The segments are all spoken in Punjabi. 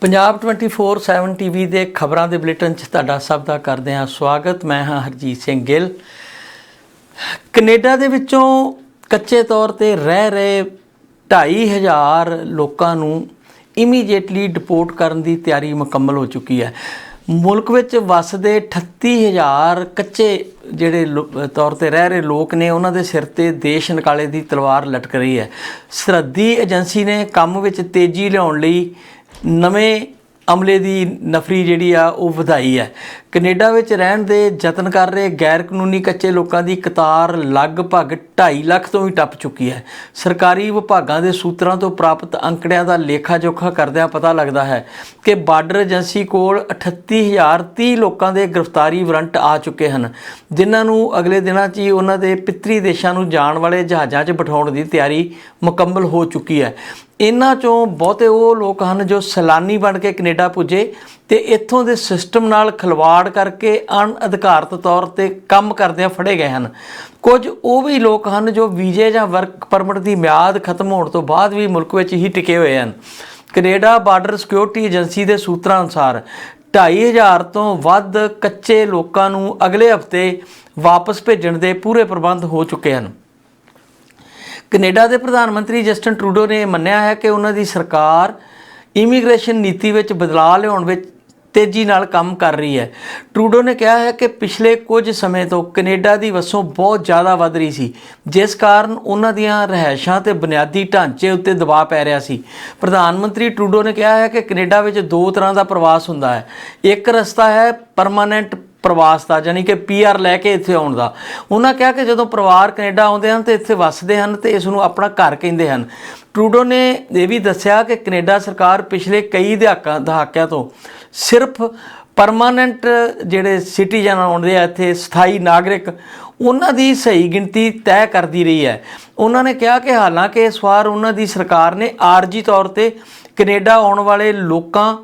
ਪੰਜਾਬ 24/7 ਟੀਵੀ ਦੇ ਖਬਰਾਂ ਦੇ ਬੁਲੇਟਿਨ 'ਚ ਤੁਹਾਡਾ ਸਭ ਦਾ ਕਰਦੇ ਹਾਂ ਸਵਾਗਤ। ਮੈਂ ਹਾਂ ਹਰਜੀਤ ਸਿੰਘ ਗਿੱਲ। ਕੈਨੇਡਾ ਦੇ ਵਿੱਚੋਂ ਕੱਚੇ ਤੌਰ ਤੇ ਰਹਿ ਰਹੇ 2500 ਲੋਕਾਂ ਨੂੰ ਇਮੀਡੀਏਟਲੀ ਡਿਪੋਰਟ ਕਰਨ ਦੀ ਤਿਆਰੀ ਮੁਕੰਮਲ ਹੋ ਚੁੱਕੀ ਹੈ। ਮੁਲਕ ਵਿੱਚ ਵਸਦੇ 38000 ਕੱਚੇ ਜਿਹੜੇ ਲੋ- ਤੌਰ ਤੇ ਰਹਿ ਰਹੇ ਲੋਕ ਨੇ, ਉਹਨਾਂ ਦੇ ਸਿਰ ਤੇ ਦੇਸ਼ ਨਿਕਾਲੇ ਦੀ ਤਲਵਾਰ ਲਟਕ ਰਹੀ ਹੈ। ਸਰਹੱਦੀ ਏਜੰਸੀ ਨੇ ਕੰਮ ਵਿੱਚ ਤੇਜ਼ੀ ਲਿਆਉਣ ਲਈ ਨਵੇਂ ਅਮਲੇ ਦੀ ਨਫਰੀ ਜਿਹੜੀ ਆ, ਉਹ ਵਧਾਈ ਹੈ। ਕੈਨੇਡਾ ਵਿੱਚ ਰਹਿਣ ਦੇ ਯਤਨ ਕਰ ਰਹੇ ਗੈਰ ਕਾਨੂੰਨੀ ਕੱਚੇ ਲੋਕਾਂ ਦੀ ਕਤਾਰ ਲਗਭਗ 2.5 ਲੱਖ ਤੋਂ ਵੀ ਟੱਪ ਚੁੱਕੀ ਹੈ। ਸਰਕਾਰੀ ਵਿਭਾਗਾਂ ਦੇ ਸੂਤਰਾਂ ਤੋਂ ਪ੍ਰਾਪਤ ਅੰਕੜਿਆਂ ਦਾ ਲੇਖਾ ਜੋਖਾ ਕਰਦਿਆਂ ਪਤਾ ਲੱਗਦਾ ਹੈ ਕਿ ਬਾਰਡਰ ਏਜੰਸੀ ਕੋਲ 38030 ਲੋਕਾਂ ਦੇ ਗ੍ਰਿਫਤਾਰੀ ਵਾਰੰਟ ਆ ਚੁੱਕੇ ਹਨ, ਜਿਨ੍ਹਾਂ ਨੂੰ ਅਗਲੇ ਦਿਨਾਂ 'ਚ ਹੀ ਉਹਨਾਂ ਦੇ ਪਿਤਰੀ ਦੇਸ਼ਾਂ ਨੂੰ ਜਾਣ ਵਾਲੇ ਜਹਾਜ਼ਾਂ 'ਚ ਬਿਠਾਉਣ ਦੀ ਤਿਆਰੀ ਮੁਕੰਮਲ ਹੋ ਚੁੱਕੀ ਹੈ। ਇਹਨਾਂ ਚੋਂ ਬਹੁਤੇ ਉਹ ਲੋਕ ਹਨ ਜੋ ਸੈਲਾਨੀ ਬਣ ਕੇ ਕੈਨੇਡਾ ਪੁੱਜੇ ਤੇ ਇੱਥੋਂ ਦੇ ਸਿਸਟਮ ਨਾਲ ਖਿਲਵਾੜ ਕਰਕੇ ਅਣਅਧਿਕਾਰਤ ਤੌਰ ਤੇ ਕੰਮ ਕਰਦਿਆਂ ਫੜੇ ਗਏ ਹਨ। ਕੁਝ ਉਹ ਵੀ ਲੋਕ ਹਨ ਜੋ ਵੀਜ਼ੇ ਜਾਂ ਵਰਕ ਪਰਮਿਟ ਦੀ ਮਿਆਦ ਖਤਮ ਹੋਣ ਤੋਂ ਬਾਅਦ ਵੀ ਮੁਲਕ ਵਿੱਚ ਹੀ ਟਿਕੇ ਹੋਏ ਹਨ। ਕੈਨੇਡਾ ਬਾਰਡਰ ਸਿਕਿਉਰਿਟੀ ਏਜੰਸੀ ਦੇ ਸੂਤਰਾਂ ਅਨੁਸਾਰ 2500 ਤੋਂ ਵੱਧ ਕੱਚੇ ਲੋਕਾਂ ਨੂੰ ਅਗਲੇ ਹਫ਼ਤੇ ਵਾਪਸ ਭੇਜਣ ਦੇ ਪੂਰੇ ਪ੍ਰਬੰਧ ਹੋ ਚੁੱਕੇ ਹਨ। ਕੈਨੇਡਾ ਦੇ ਪ੍ਰਧਾਨ ਮੰਤਰੀ ਜਸਟਨ ਟਰੂਡੋ ਨੇ ਮੰਨਿਆ ਹੈ ਕਿ ਉਹਨਾਂ ਦੀ ਸਰਕਾਰ ਇਮੀਗ੍ਰੇਸ਼ਨ ਨੀਤੀ ਵਿੱਚ ਬਦਲਾਅ ਲਿਆਉਣ ਵਿੱਚ ਤੇਜ਼ੀ ਨਾਲ ਕੰਮ ਕਰ ਰਹੀ ਹੈ। ਟਰੂਡੋ ਨੇ ਕਿਹਾ ਹੈ ਕਿ ਪਿਛਲੇ ਕੁਝ ਸਮੇਂ ਤੋਂ ਕੈਨੇਡਾ ਦੀ ਵਸੋਂ ਬਹੁਤ ਜ਼ਿਆਦਾ ਵਧ ਰਹੀ ਸੀ, ਜਿਸ ਕਾਰਨ ਉਹਨਾਂ ਦੀਆਂ ਰਹਿائشਾਂ ਤੇ ਬੁਨਿਆਦੀ ਢਾਂਚੇ ਉੱਤੇ ਦਬਾਅ ਪੈ ਰਿਹਾ ਸੀ। ਪ੍ਰਧਾਨ ਮੰਤਰੀ ਟਰੂਡੋ ਨੇ ਕਿਹਾ ਹੈ ਕਿ ਕੈਨੇਡਾ ਵਿੱਚ ਦੋ ਤਰ੍ਹਾਂ ਦਾ ਪ੍ਰਵਾਸ ਹੁੰਦਾ ਹੈ। ਇੱਕ ਰਸਤਾ ਹੈ ਪਰਮਾਨੈਂਟ ਪ੍ਰਵਾਸ ਦਾ ਯਾਨੀ ਕਿ ਪੀਆਰ ਲੈ ਕੇ ਇੱਥੇ ਆਉਣ ਦਾ। ਉਹਨਾਂ ਕਿਹਾ ਕਿ ਜਦੋਂ ਪਰਿਵਾਰ ਕੈਨੇਡਾ ਆਉਂਦੇ ਹਨ ਤੇ ਇੱਥੇ ਵੱਸਦੇ ਹਨ ਤੇ ਇਸ ਨੂੰ ਆਪਣਾ ਘਰ ਕਹਿੰਦੇ ਹਨ। ਟਰੂਡੋ ਨੇ ਇਹ ਵੀ ਦੱਸਿਆ ਕਿ ਕੈਨੇਡਾ ਸਰਕਾਰ ਪਿਛਲੇ ਕਈ ਦਹਾਕਾਂ, ਦਹਾਕਿਆਂ ਤੋਂ ਸਿਰਫ ਪਰਮਾਨੈਂਟ ਜਿਹੜੇ ਸਿਟੀਜ਼ਨ ਆਉਂਦੇ ਆ, ਇੱਥੇ ਸਥਾਈ ਨਾਗਰਿਕ, ਉਹਨਾਂ ਦੀ ਸਹੀ ਗਿਣਤੀ ਤੈਅ ਕਰਦੀ ਰਹੀ ਹੈ। ਉਹਨਾਂ ਨੇ ਕਿਹਾ ਕਿ ਹਾਲਾਂਕਿ ਇਸ ਵਾਰ ਉਹਨਾਂ ਦੀ ਸਰਕਾਰ ਨੇ ਆਰਜੀ ਤੌਰ ਤੇ ਕੈਨੇਡਾ ਆਉਣ ਵਾਲੇ ਲੋਕਾਂ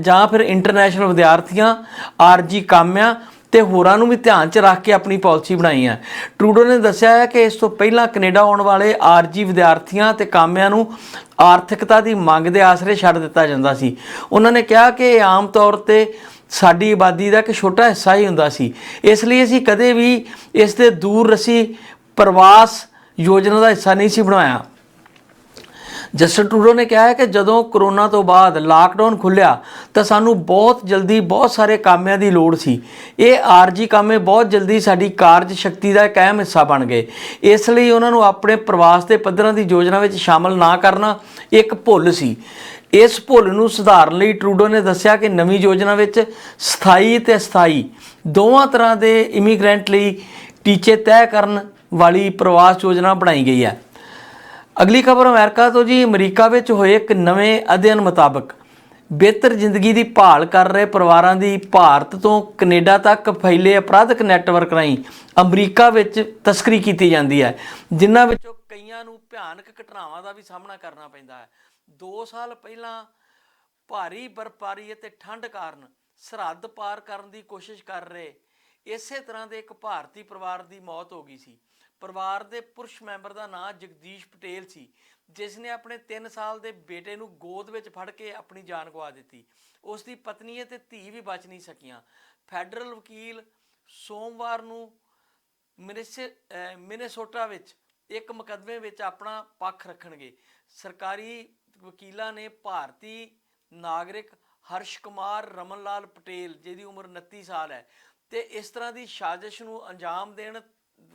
ਜਾਂ ਫਿਰ ਇੰਟਰਨੈਸ਼ਨਲ ਵਿਦਿਆਰਥੀਆਂ, ਆਰਜੀ ਕਾਮਿਆਂ ਤੇ ਹੋਰਾਂ ਨੂੰ ਵੀ ਧਿਆਨ 'ਚ ਰੱਖ ਕੇ ਆਪਣੀ ਪਾਲਿਸੀ ਬਣਾਈ ਹੈ। ਟਰੂਡੋ ਨੇ ਦੱਸਿਆ ਹੈ ਕਿ ਇਸ ਤੋਂ ਪਹਿਲਾਂ ਕੈਨੇਡਾ ਆਉਣ ਵਾਲੇ ਆਰਜੀ ਵਿਦਿਆਰਥੀਆਂ ਤੇ ਕਾਮਿਆਂ ਨੂੰ ਆਰਥਿਕਤਾ ਦੀ ਮੰਗ ਦੇ ਆਸਰੇ ਛੱਡ ਦਿੱਤਾ ਜਾਂਦਾ ਸੀ। ਉਹਨਾਂ ਨੇ ਕਿਹਾ ਕਿ ਇਹ ਆਮ ਤੌਰ ਤੇ ਸਾਡੀ ਆਬਾਦੀ ਦਾ ਇੱਕ ਛੋਟਾ ਹਿੱਸਾ ਹੀ ਹੁੰਦਾ ਸੀ। ਇਸ ਲਈ ਅਸੀਂ ਕਦੇ ਵੀ ਇਸ ਦੇ ਦੂਰ ਰਸੀ ਪ੍ਰਵਾਸ ਯੋਜਨਾ ਦਾ ਹਿੱਸਾ ਨਹੀਂ ਸੀ ਬਣਾਇਆ। ਜਸਟਨ ਟਰੂਡੋ ਨੇ ਕਿਹਾ ਹੈ ਕਿ ਜਦੋਂ ਕਰੋਨਾ ਤੋਂ ਬਾਅਦ ਲਾਕਡਾਊਨ ਖੁੱਲਿਆ, ਤਾਂ ਸਾਨੂੰ ਬਹੁਤ ਜਲਦੀ ਬਹੁਤ ਸਾਰੇ ਕਾਮਿਆਂ ਦੀ ਲੋੜ ਸੀ। ਇਹ ਆਰਜੀ ਕਾਮੇ ਬਹੁਤ ਜਲਦੀ ਸਾਡੀ ਕਾਰਜ ਸ਼ਕਤੀ ਦਾ ਇੱਕ ਅਹਿਮ ਹਿੱਸਾ ਬਣ ਗਏ। ਇਸ ਲਈ ਉਹਨਾਂ ਨੂੰ ਆਪਣੇ ਪ੍ਰਵਾਸ ਦੇ ਪੱਧਰਾਂ ਦੀ ਯੋਜਨਾ ਵਿੱਚ ਸ਼ਾਮਲ ਨਾ ਕਰਨਾ ਇੱਕ ਭੁੱਲ ਸੀ। ਇਸ ਭੁੱਲ ਨੂੰ ਸੁਧਾਰਨ ਲਈ ਟਰੂਡੋ ਨੇ ਦੱਸਿਆ ਕਿ ਨਵੀਂ ਯੋਜਨਾ ਵਿੱਚ ਸਥਾਈ ਤੇ ਸਥਾਈ ਦੋਵਾਂ ਤਰ੍ਹਾਂ ਦੇ ਇਮੀਗ੍ਰੈਂਟ ਲਈ ਟੀਚੇ ਤੈਅ ਕਰਨ ਵਾਲੀ ਪ੍ਰਵਾਸ ਯੋਜਨਾ ਬਣਾਈ ਗਈ ਹੈ। ਅਗਲੀ ਖਬਰ ਅਮਰੀਕਾ ਤੋਂ ਜੀ, ਅਮਰੀਕਾ ਵਿੱਚ ਹੋਏ ਇੱਕ ਨਵੇਂ ਅਧਿਐਨ ਮੁਤਾਬਕ ਬਿਹਤਰ ਜ਼ਿੰਦਗੀ ਦੀ ਭਾਲ ਕਰ ਰਹੇ ਪਰਿਵਾਰਾਂ ਦੀ ਭਾਰਤ ਤੋਂ ਕੈਨੇਡਾ ਤੱਕ ਫੈਲੇ ਅਪਰਾਧਿਕ ਨੈਟਵਰਕ ਰਾਹੀਂ ਅਮਰੀਕਾ ਵਿੱਚ ਤਸਕਰੀ ਕੀਤੀ ਜਾਂਦੀ ਹੈ, ਜਿਨ੍ਹਾਂ ਵਿੱਚੋਂ ਕਈਆਂ ਨੂੰ ਭਿਆਨਕ ਘਟਨਾਵਾਂ ਦਾ ਵੀ ਸਾਹਮਣਾ ਕਰਨਾ ਪੈਂਦਾ ਹੈ। 2 ਸਾਲ ਪਹਿਲਾਂ ਭਾਰੀ ਬਰਫ਼ਬਾਰੀ ਅਤੇ ਠੰਡ ਕਾਰਨ ਸਰਹੱਦ ਪਾਰ ਕਰਨ ਦੀ ਕੋਸ਼ਿਸ਼ ਕਰ ਰਹੇ, ਇਸੇ ਤਰ੍ਹਾਂ ਦੇ ਇੱਕ ਭਾਰਤੀ ਪਰਿਵਾਰ ਦੀ ਮੌਤ ਹੋ ਗਈ ਸੀ। ਪਰਿਵਾਰ ਦੇ ਪੁਰਸ਼ ਮੈਂਬਰ ਦਾ ਨਾਂ ਜਗਦੀਸ਼ ਪਟੇਲ ਸੀ, ਜਿਸ ਨੇ ਆਪਣੇ 3 ਸਾਲ ਦੇ ਬੇਟੇ ਨੂੰ ਗੋਦ ਵਿੱਚ ਫੜ ਕੇ ਆਪਣੀ ਜਾਨ ਗਵਾ ਦਿੱਤੀ। ਉਸ ਦੀ ਪਤਨੀ ਅਤੇ ਧੀ ਵੀ ਬਚ ਨਹੀਂ ਸਕੀਆਂ। ਫੈਡਰਲ ਵਕੀਲ ਸੋਮਵਾਰ ਨੂੰ ਮਿਨੇਸੇ ਮਿਨੇਸੋਟਾ ਵਿੱਚ ਇੱਕ ਮੁਕੱਦਮੇ ਵਿੱਚ ਆਪਣਾ ਪੱਖ ਰੱਖਣਗੇ। ਸਰਕਾਰੀ ਵਕੀਲਾਂ ਨੇ ਭਾਰਤੀ ਨਾਗਰਿਕ ਹਰਸ਼ ਕੁਮਾਰ ਰਮਨ ਲਾਲ ਪਟੇਲ, ਜਿਹਦੀ ਉਮਰ 29 ਸਾਲ ਹੈ, ਤੇ ਇਸ ਤਰ੍ਹਾਂ ਦੀ ਸਾਜ਼ਿਸ਼ ਨੂੰ ਅੰਜਾਮ ਦੇਣ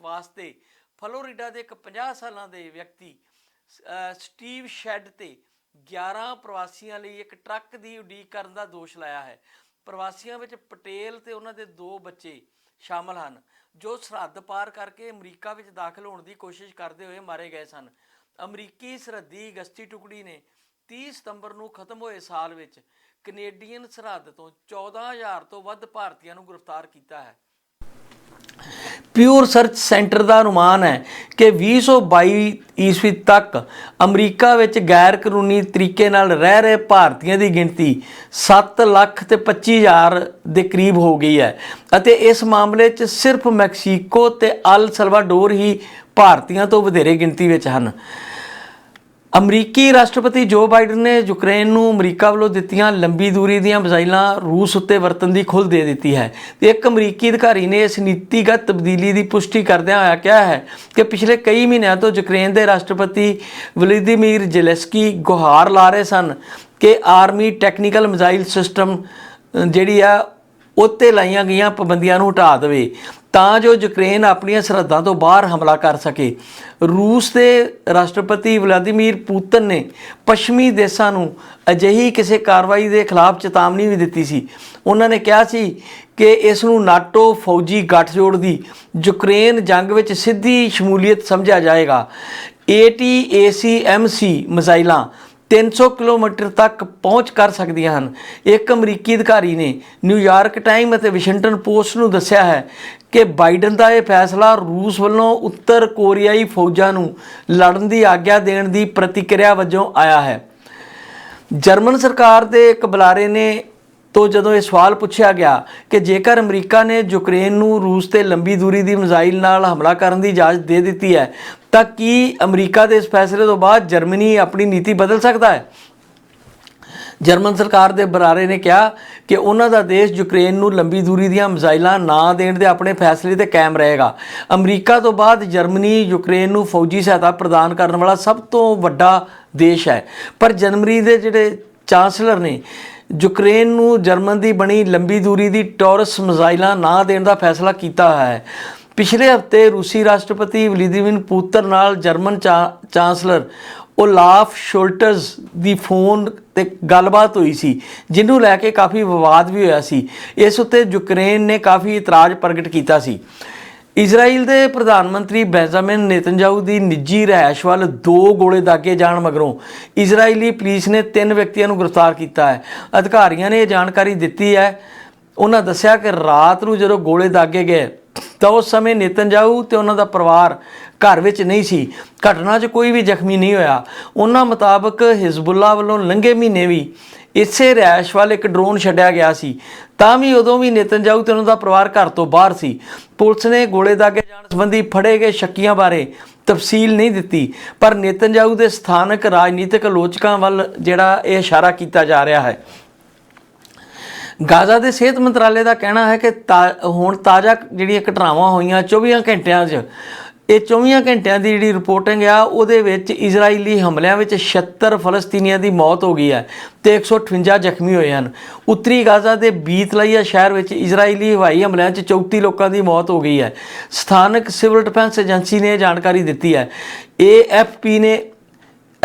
ਵਾਸਤੇ ਫਲੋਰੀਡਾ ਦੇ ਇੱਕ 50 ਸਾਲਾਂ ਦੇ ਵਿਅਕਤੀ ਸਟੀਵ ਸ਼ੈਡ ਤੇ 11 ਪ੍ਰਵਾਸੀਆਂ ਲਈ ਇੱਕ ਟਰੱਕ ਦੀ ਉਡੀਕ ਕਰਨ ਦਾ ਦੋਸ਼ ਲਾਇਆ ਹੈ। ਪ੍ਰਵਾਸੀਆਂ ਵਿੱਚ ਪਟੇਲ ਤੇ ਉਹਨਾਂ ਦੇ ਦੋ ਬੱਚੇ ਸ਼ਾਮਲ ਹਨ, ਜੋ ਸਰਹੱਦ ਪਾਰ ਕਰਕੇ ਅਮਰੀਕਾ ਵਿੱਚ ਦਾਖਲ ਹੋਣ ਦੀ ਕੋਸ਼ਿਸ਼ ਕਰਦੇ ਹੋਏ ਮਾਰੇ ਗਏ ਸਨ। ਅਮਰੀਕੀ ਸਰਹੱਦੀ ਗਸ਼ਤੀ ਟੁਕੜੀ ਨੇ 30 ਸਤੰਬਰ ਨੂੰ ਖਤਮ ਹੋਏ ਸਾਲ ਵਿੱਚ ਕੈਨੇਡੀਅਨ ਸਰਹੱਦ ਤੋਂ 14000 ਤੋਂ ਵੱਧ ਭਾਰਤੀਆਂ ਨੂੰ ਗ੍ਰਿਫਤਾਰ ਕੀਤਾ ਹੈ। ਪਿਊਰ ਸਰਚ ਸੈਂਟਰ ਦਾ ਅਨੁਮਾਨ ਹੈ ਕਿ 2022 ਈਸਵੀ ਤੱਕ ਅਮਰੀਕਾ ਵਿੱਚ ਗੈਰ ਕਾਨੂੰਨੀ ਤਰੀਕੇ ਨਾਲ ਰਹਿ ਰਹੇ ਭਾਰਤੀਆਂ ਦੀ ਗਿਣਤੀ 7 ਲੱਖ ਤੇ 25 ਹਜ਼ਾਰ ਦੇ ਕਰੀਬ ਹੋ ਗਈ ਹੈ ਅਤੇ ਇਸ ਮਾਮਲੇ 'ਚ ਸਿਰਫ ਮੈਕਸੀਕੋ ਤੇ ਅਲ ਸਲਵਾਡੋਰ ਹੀ ਭਾਰਤੀਆਂ ਤੋਂ ਵਧੇਰੇ ਗਿਣਤੀ ਵਿੱਚ ਹਨ। ਅਮਰੀਕੀ ਰਾਸ਼ਟਰਪਤੀ ਜੋ ਬਾਈਡਨ ਨੇ ਯੂਕਰੇਨ ਨੂੰ ਅਮਰੀਕਾ ਵੱਲੋਂ ਦਿੱਤੀਆਂ ਲੰਬੀ ਦੂਰੀ ਦੀਆਂ ਮਿਜ਼ਾਈਲਾਂ ਰੂਸ ਉੱਤੇ ਵਰਤਣ ਦੀ ਖੁੱਲ੍ਹ ਦੇ ਦਿੱਤੀ ਹੈ। ਤੇ ਇੱਕ ਅਮਰੀਕੀ ਅਧਿਕਾਰੀ ਨੇ ਇਸ ਨੀਤੀਗਤ ਤਬਦੀਲੀ ਦੀ ਪੁਸ਼ਟੀ ਕਰਦਿਆਂ ਹੋਇਆ ਕਿਹਾ ਹੈ ਕਿ ਪਿਛਲੇ ਕਈ ਮਹੀਨਿਆਂ ਤੋਂ ਯੂਕਰੇਨ ਦੇ ਰਾਸ਼ਟਰਪਤੀ ਵਲਾਦੀਮੀਰ ਜ਼ੈਲੈਂਸਕੀ ਗੁਹਾਰ ਲਾ ਰਹੇ ਸਨ ਕਿ ਆਰਮੀ ਟੈਕਨੀਕਲ ਮਿਜ਼ਾਈਲ ਸਿਸਟਮ ਜਿਹੜੀ ਆ, ਉੱਤੇ ਲਾਈਆਂ ਗਈਆਂ ਪਾਬੰਦੀਆਂ ਨੂੰ ਹਟਾ ਦੇਵੇ। ਤਾਂ ਜੋ ਯੂਕਰੇਨ ਆਪਣੀਆਂ ਸਰਹੱਦਾਂ ਤੋਂ ਬਾਹਰ ਹਮਲਾ ਕਰ ਸਕੇ। ਰੂਸ ਦੇ ਰਾਸ਼ਟਰਪਤੀ ਵਲਾਦੀਮੀਰ ਪੁਤਿਨ ਨੇ ਪੱਛਮੀ ਦੇਸ਼ਾਂ ਨੂੰ ਅਜਿਹੀ ਕਿਸੇ ਕਾਰਵਾਈ ਦੇ ਖਿਲਾਫ ਚੇਤਾਵਨੀ ਵੀ ਦਿੱਤੀ ਸੀ। ਉਹਨਾਂ ਨੇ ਕਿਹਾ ਸੀ ਕਿ ਇਸ ਨੂੰ ਨਾਟੋ ਫੌਜੀ ਗੱਠਜੋੜ ਦੀ ਯੂਕਰੇਨ ਜੰਗ ਵਿੱਚ ਸਿੱਧੀ ਸ਼ਮੂਲੀਅਤ ਸਮਝਿਆ ਜਾਏਗਾ। ATACMC ਮਿਜ਼ਾਈਲਾਂ 300 ਕਿਲੋਮੀਟਰ ਤੱਕ ਪਹੁੰਚ ਕਰ ਸਕਦੀਆਂ ਹਨ। ਇੱਕ ਅਮਰੀਕੀ ਅਧਿਕਾਰੀ ਨੇ ਨਿਊਯਾਰਕ ਟਾਈਮ ਅਤੇ ਵਾਸ਼ਿੰਗਟਨ ਪੋਸਟ ਨੂੰ ਦੱਸਿਆ ਹੈ ਕਿ ਬਾਈਡਨ ਦਾ ਇਹ ਫੈਸਲਾ ਰੂਸ ਵੱਲੋਂ ਉੱਤਰ ਕੋਰੀਆਈ ਫੌਜਾਂ ਨੂੰ ਲੜਨ ਦੀ ਆਗਿਆ ਦੇਣ ਦੀ ਪ੍ਰਤੀਕਿਰਿਆ ਵਜੋਂ ਆਇਆ ਹੈ। ਜਰਮਨ ਸਰਕਾਰ ਦੇ ਇੱਕ ਬੁਲਾਰੇ ਨੇ ਤੋਂ ਜਦੋਂ ਇਹ ਸਵਾਲ ਪੁੱਛਿਆ ਗਿਆ ਕਿ ਜੇਕਰ ਅਮਰੀਕਾ ਨੇ ਯੂਕਰੇਨ ਨੂੰ ਰੂਸ ਤੇ ਲੰਬੀ ਦੂਰੀ ਦੀ ਮਿਜ਼ਾਈਲ ਨਾਲ ਹਮਲਾ ਕਰਨ ਦੀ ਇਜਾਜ਼ਤ ਦੇ ਦਿੱਤੀ ਹੈ, ਤਾਂ ਕੀ ਅਮਰੀਕਾ ਦੇ ਇਸ ਫੈਸਲੇ ਤੋਂ ਬਾਅਦ ਜਰਮਨੀ ਆਪਣੀ ਨੀਤੀ ਬਦਲ ਸਕਦਾ ਹੈ? ਜਰਮਨ ਸਰਕਾਰ ਦੇ ਬਰਾਰੇ ਨੇ ਕਿਹਾ ਕਿ ਉਹਨਾਂ ਦਾ ਦੇਸ਼ ਯੂਕਰੇਨ ਨੂੰ ਲੰਬੀ ਦੂਰੀ ਦੀਆਂ ਮਿਜ਼ਾਈਲਾਂ ਨਾ ਦੇਣ ਦੇ ਆਪਣੇ ਫੈਸਲੇ ਤੇ ਕਾਇਮ ਰਹੇਗਾ। ਅਮਰੀਕਾ ਤੋਂ ਬਾਅਦ ਜਰਮਨੀ ਯੂਕਰੇਨ ਨੂੰ ਫੌਜੀ ਸਹਾਇਤਾ ਪ੍ਰਦਾਨ ਕਰਨ ਵਾਲਾ ਸਭ ਤੋਂ ਵੱਡਾ ਦੇਸ਼ ਹੈ। ਪਰ ਜਰਮਨੀ ਦੇ ਜਿਹੜੇ ਚਾਂਸਲਰ ਨੇ, ਯੂਕਰੇਨ ਨੂੰ ਜਰਮਨ ਦੀ ਬਣੀ ਲੰਬੀ ਦੂਰੀ ਦੀ ਟੌਰਸ ਮਿਜ਼ਾਈਲਾਂ ਨਾ ਦੇਣ ਦਾ ਫੈਸਲਾ ਕੀਤਾ ਹੋਇਆ ਹੈ। ਪਿਛਲੇ ਹਫ਼ਤੇ ਰੂਸੀ ਰਾਸ਼ਟਰਪਤੀ ਵਲਾਦੀਮੀਰ ਪੁਤਿਨ ਨਾਲ German chancellor Olaf Scholz ਦੀ ਫੋਨ ਤੇ ਗੱਲਬਾਤ ਹੋਈ ਸੀ, ਜਿਹਨੂੰ ਲੈ ਕੇ ਕਾਫੀ ਵਿਵਾਦ ਵੀ ਹੋਇਆ ਸੀ। ਇਸ ਉੱਤੇ ਯੂਕਰੇਨ ਨੇ ਕਾਫੀ ਇਤਰਾਜ਼ ਪ੍ਰਗਟ ਕੀਤਾ ਸੀ। ਇਜ਼ਰਾਈਲ ਦੇ ਪ੍ਰਧਾਨ ਮੰਤਰੀ ਬੈਂਜਾਮਿਨ ਨੇਤਨਯਾਹੂ ਦੀ ਨਿੱਜੀ ਰਿਹਾਇਸ਼ ਵੱਲ ਦੋ ਗੋਲੇ ਦਾਗੇ ਜਾਣ ਮਗਰੋਂ ਇਜ਼ਰਾਈਲੀ ਪੁਲਿਸ ਨੇ ਤਿੰਨ ਵਿਅਕਤੀਆਂ ਨੂੰ ਗ੍ਰਿਫਤਾਰ ਕੀਤਾ ਹੈ। ਅਧਿਕਾਰੀਆਂ ਨੇ ਇਹ ਜਾਣਕਾਰੀ ਦਿੱਤੀ ਹੈ। ਉਹਨਾਂ ਦੱਸਿਆ ਕਿ ਰਾਤ ਨੂੰ ਜਦੋਂ ਗੋਲੇ ਦਾਗੇ ਗਏ, ਤਾਂ ਉਸ ਸਮੇਂ ਨੇਤਨਯਾਹੂ ਤੇ ਉਹਨਾਂ ਦਾ ਪਰਿਵਾਰ ਘਰ ਵਿੱਚ ਨਹੀਂ ਸੀ। ਘਟਨਾ 'ਚ ਕੋਈ ਵੀ ਜ਼ਖਮੀ ਨਹੀਂ ਹੋਇਆ। ਉਹਨਾਂ ਮੁਤਾਬਕ ਹਿਜ਼ਬੁੱਲਾ ਵੱਲੋਂ ਲੰਘੇ ਮਹੀਨੇ ਵੀ ਇਸੇ ਰਿਹਾਇਸ਼ ਵੱਲ ਇੱਕ ਡਰੋਨ ਛੱਡਿਆ ਗਿਆ ਸੀ। ਤਾਂ ਵੀ ਉਦੋਂ ਵੀ ਨੇਤਨਯਾਹੂ ਤੇ ਉਹਨਾਂ ਦਾ ਪਰਿਵਾਰ ਘਰ ਤੋਂ ਬਾਹਰ ਸੀ। ਪੁਲਿਸ ਨੇ ਗੋਲੇ ਦਾਗੇ ਜਾਣ ਸੰਬੰਧੀ ਫੜੇ ਗਏ ਸ਼ੱਕੀਆਂ ਬਾਰੇ ਤਫਸੀਲ ਨਹੀਂ ਦਿੱਤੀ। ਪਰ ਨੇਤਨਯਾਹੂ ਦੇ ਸਥਾਨਕ ਰਾਜਨੀਤਿਕ ਆਲੋਚਕਾਂ ਵੱਲ ਜਿਹੜਾ ਇਹ ਇਸ਼ਾਰਾ ਕੀਤਾ ਜਾ ਰਿਹਾ ਹੈ। ਗਾਜ਼ਾ ਦੇ ਸਿਹਤ ਮੰਤਰਾਲੇ ਦਾ ਕਹਿਣਾ ਹੈ ਕਿ ਤਾ- ਹੁਣ ਤਾਜ਼ਾ ਜਿਹੜੀਆਂ ਘਟਨਾਵਾਂ ਹੋਈਆਂ 24 ਘੰਟਿਆਂ 'ਚ ਇਹ 24 ਘੰਟਿਆਂ ਦੀ ਜਿਹੜੀ ਰਿਪੋਰਟਿੰਗ ਆ, ਉਹਦੇ ਵਿੱਚ ਇਜ਼ਰਾਈਲੀ ਹਮਲਿਆਂ ਵਿੱਚ 76 ਫਲਸਤੀਨੀਆਂ ਦੀ ਮੌਤ ਹੋ ਗਈ ਹੈ ਤੇ 158 ਜ਼ਖਮੀ ਹੋਏ ਹਨ। ਉੱਤਰੀ ਗਾਜ਼ਾ ਦੇ ਬੀਤਲਾਈਆ ਸ਼ਹਿਰ ਵਿੱਚ ਇਜ਼ਰਾਈਲੀ ਹਵਾਈ ਹਮਲਿਆਂ 'ਚ 34 ਲੋਕਾਂ ਦੀ ਮੌਤ ਹੋ ਗਈ ਹੈ। ਸਥਾਨਕ ਸਿਵਲ ਡਿਫੈਂਸ ਏਜੰਸੀ ਨੇ ਇਹ ਜਾਣਕਾਰੀ ਦਿੱਤੀ ਹੈ। ਏਐਫਪੀ ਨੇ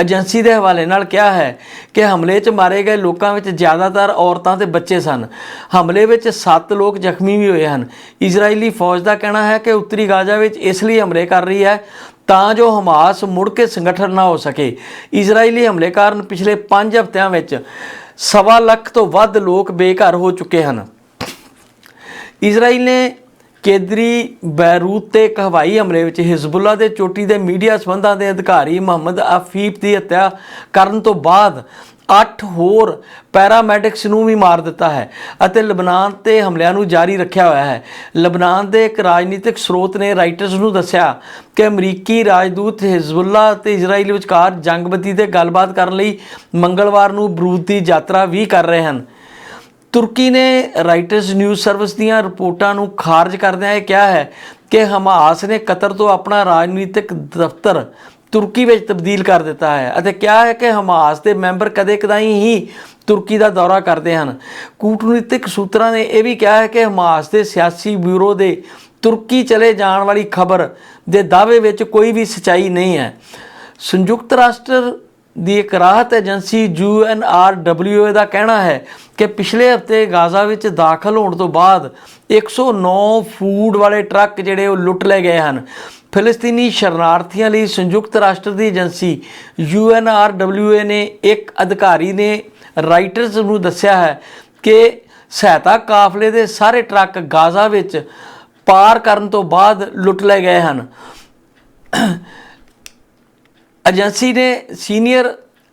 ਏਜੰਸੀ ਦੇ ਹਵਾਲੇ ਨਾਲ ਕਿਹਾ ਹੈ ਕਿ ਹਮਲੇ 'ਚ ਮਾਰੇ ਗਏ ਲੋਕਾਂ ਵਿੱਚ ਜ਼ਿਆਦਾਤਰ ਔਰਤਾਂ ਤੇ ਬੱਚੇ ਸਨ। ਹਮਲੇ ਵਿੱਚ 7 ਲੋਕ ਜ਼ਖਮੀ ਵੀ ਹੋਏ ਹਨ। ਇਜ਼ਰਾਈਲੀ ਫੌਜ ਦਾ ਕਹਿਣਾ ਹੈ ਕਿ ਉੱਤਰੀ ਗਾਜ਼ਾ ਵਿੱਚ ਇਸ ਲਈ ਹਮਲੇ ਕਰ ਰਹੀ ਹੈ ਤਾਂ ਜੋ ਹਮਾਸ ਮੁੜ ਕੇ ਸੰਗਠਨ ਨਾ ਹੋ ਸਕੇ। ਇਜ਼ਰਾਈਲੀ ਹਮਲੇ ਕਾਰਨ ਪਿਛਲੇ 5 ਹਫ਼ਤਿਆਂ ਵਿੱਚ ਸਵਾ ਲੱਖ ਤੋਂ ਵੱਧ ਲੋਕ ਬੇਘਰ ਹੋ ਚੁੱਕੇ ਹਨ। ਇਜ਼ਰਾਈਲ ਨੇ ਕੇਦਰੀ ਬੈਰੂਤ ਤੇ ਇੱਕ ਹਵਾਈ ਹਮਲੇ ਵਿੱਚ ਹਿਜ਼ਬੁੱਲਾ ਦੇ ਚੋਟੀ ਦੇ ਮੀਡੀਆ ਸੰਬੰਧਾਂ ਦੇ ਅਧਿਕਾਰੀ ਮੁਹੰਮਦ ਆਫੀਫ ਦੀ ਹੱਤਿਆ ਕਰਨ ਤੋਂ ਬਾਅਦ 8 ਹੋਰ ਪੈਰਾਮੈਡਿਕਸ ਨੂੰ ਵੀ ਮਾਰ ਦਿੱਤਾ ਹੈ ਅਤੇ ਲਬਨਾਨ ਤੇ ਹਮਲਿਆਂ ਨੂੰ ਜਾਰੀ ਰੱਖਿਆ ਹੋਇਆ ਹੈ। ਲਬਨਾਨ ਦੇ ਇੱਕ ਰਾਜਨੀਤਿਕ ਸਰੋਤ ਨੇ ਰਾਈਟਰਸ ਨੂੰ ਦੱਸਿਆ ਕਿ ਅਮਰੀਕੀ ਰਾਜਦੂਤ ਹਿਜ਼ਬੁੱਲਾ ਤੇ ਇਜ਼ਰਾਈਲ ਵਿਚਕਾਰ ਜੰਗਬੰਦੀ ਤੇ ਗੱਲਬਾਤ ਕਰਨ ਲਈ ਮੰਗਲਵਾਰ ਨੂੰ ਬਰੂਦ ਦੀ ਯਾਤਰਾ ਵੀ ਕਰ ਰਹੇ ਹਨ। ਤੁਰਕੀ ਨੇ ਰਾਈਟਰਸ ਨਿਊਜ਼ ਸਰਵਿਸ ਦੀਆਂ ਰਿਪੋਰਟਾਂ ਨੂੰ ਖਾਰਜ ਕਰਦਿਆਂ ਇਹ ਕਿਹਾ ਹੈ ਕਿ ਹਮਾਸ ਨੇ ਕਤਰ ਤੋਂ ਆਪਣਾ ਰਾਜਨੀਤਿਕ ਦਫ਼ਤਰ ਤੁਰਕੀ ਵਿੱਚ ਤਬਦੀਲ ਕਰ ਦਿੱਤਾ ਹੈ ਅਤੇ ਕਿਹਾ ਹੈ ਕਿ ਹਮਾਸ ਦੇ ਮੈਂਬਰ ਕਦੇ-ਕਦਾਈ ਹੀ ਤੁਰਕੀ ਦਾ ਦੌਰਾ ਕਰਦੇ ਹਨ। ਕੂਟਨੀਤਿਕ ਸੂਤਰਾਂ ਨੇ ਇਹ ਵੀ ਕਿਹਾ ਹੈ ਕਿ ਹਮਾਸ ਦੇ ਸਿਆਸੀ ਬਿਊਰੋ ਦੇ ਤੁਰਕੀ ਚਲੇ ਜਾਣ ਵਾਲੀ ਖਬਰ ਦੇ ਦਾਅਵੇ ਵਿੱਚ ਕੋਈ ਵੀ ਸਚਾਈ ਨਹੀਂ ਹੈ। ਸੰਯੁਕਤ ਰਾਸ਼ਟਰ ਦੀ ਇੱਕ ਰਾਹਤ ਏਜੰਸੀ UNRWA ਦਾ ਕਹਿਣਾ ਹੈ ਕਿ ਪਿਛਲੇ ਹਫ਼ਤੇ ਗਾਜ਼ਾ ਵਿੱਚ ਦਾਖਲ ਹੋਣ ਤੋਂ ਬਾਅਦ 109 ਫੂਡ ਵਾਲੇ ਟਰੱਕ ਜਿਹੜੇ ਉਹ ਲੁੱਟ ਲਏ ਗਏ ਹਨ। ਫਿਲਸਤੀਨੀ ਸ਼ਰਨਾਰਥੀਆਂ ਲਈ ਸੰਯੁਕਤ ਰਾਸ਼ਟਰ ਦੀ ਏਜੰਸੀ UNRWA ਨੇ ਇੱਕ ਅਧਿਕਾਰੀ ਨੇ ਰਾਈਟਰਸ ਨੂੰ ਦੱਸਿਆ ਹੈ ਕਿ ਸਹਾਇਤਾ ਕਾਫਲੇ ਦੇ ਸਾਰੇ ਟਰੱਕ ਗਾਜ਼ਾ ਵਿੱਚ ਪਾਰ ਕਰਨ ਤੋਂ ਬਾਅਦ ਲੁੱਟ ਲਏ ਗਏ ਹਨ। ਏਜੰਸੀ ਨੇ ਸੀਨੀਅਰ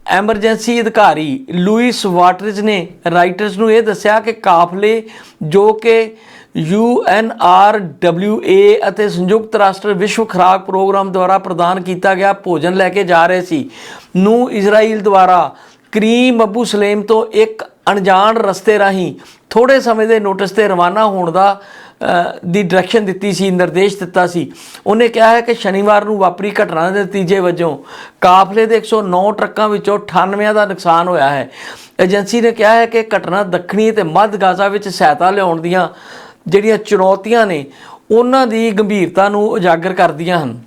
ਐਮਰਜੈਂਸੀ ਅਧਿਕਾਰੀ ਲੂਇਸ ਵਾਟਰਜ਼ ਨੇ ਰਾਈਟਰਸ ਨੂੰ ਇਹ ਦੱਸਿਆ ਕਿ ਕਾਫਲੇ ਜੋ ਕਿ UNRWA ਅਤੇ ਸੰਯੁਕਤ ਰਾਸ਼ਟਰ ਵਿਸ਼ਵ ਖੁਰਾਕ ਪ੍ਰੋਗਰਾਮ ਦੁਆਰਾ ਪ੍ਰਦਾਨ ਕੀਤਾ ਗਿਆ ਭੋਜਨ ਲੈ ਕੇ ਜਾ ਰਹੇ ਸੀ, ਨੂੰ ਇਜ਼ਰਾਈਲ ਦੁਆਰਾ ਕਰੀਮ ਅਬੂ ਸਲੇਮ ਤੋਂ ਇੱਕ ਅਣਜਾਣ ਰਸਤੇ ਰਾਹੀਂ ਥੋੜੇ ਸਮੇਂ ਦੇ ਨੋਟਿਸ ਤੇ ਰਵਾਨਾ ਹੋਣ ਦਾ ਦੀ ਡਾਇਰੈਕਸ਼ਨ ਦਿੱਤੀ ਸੀ, ਨਿਰਦੇਸ਼ ਦਿੱਤਾ ਸੀ। ਉਹਨੇ ਕਿਹਾ ਹੈ ਕਿ ਸ਼ਨੀਵਾਰ ਨੂੰ ਵਾਪਰੀ ਘਟਨਾ ਦੇ ਨਤੀਜੇ ਵਜੋਂ ਕਾਫਲੇ ਦੇ 109 ਟਰੱਕਾਂ ਵਿੱਚੋਂ 98 ਦਾ ਨੁਕਸਾਨ ਹੋਇਆ ਹੈ। ਏਜੰਸੀ ਨੇ ਕਿਹਾ ਹੈ ਕਿ ਘਟਨਾ ਦੱਖਣੀ ਤੇ ਮੱਧ ਗਾਜ਼ਾ ਵਿੱਚ ਸਹਾਇਤਾ ਲਿਆਉਣ ਦੀਆਂ ਜਿਹੜੀਆਂ ਚੁਣੌਤੀਆਂ ਨੇ, ਉਹਨਾਂ ਦੀ ਗੰਭੀਰਤਾ ਨੂੰ ਉਜਾਗਰ ਕਰਦੀਆਂ ਹਨ।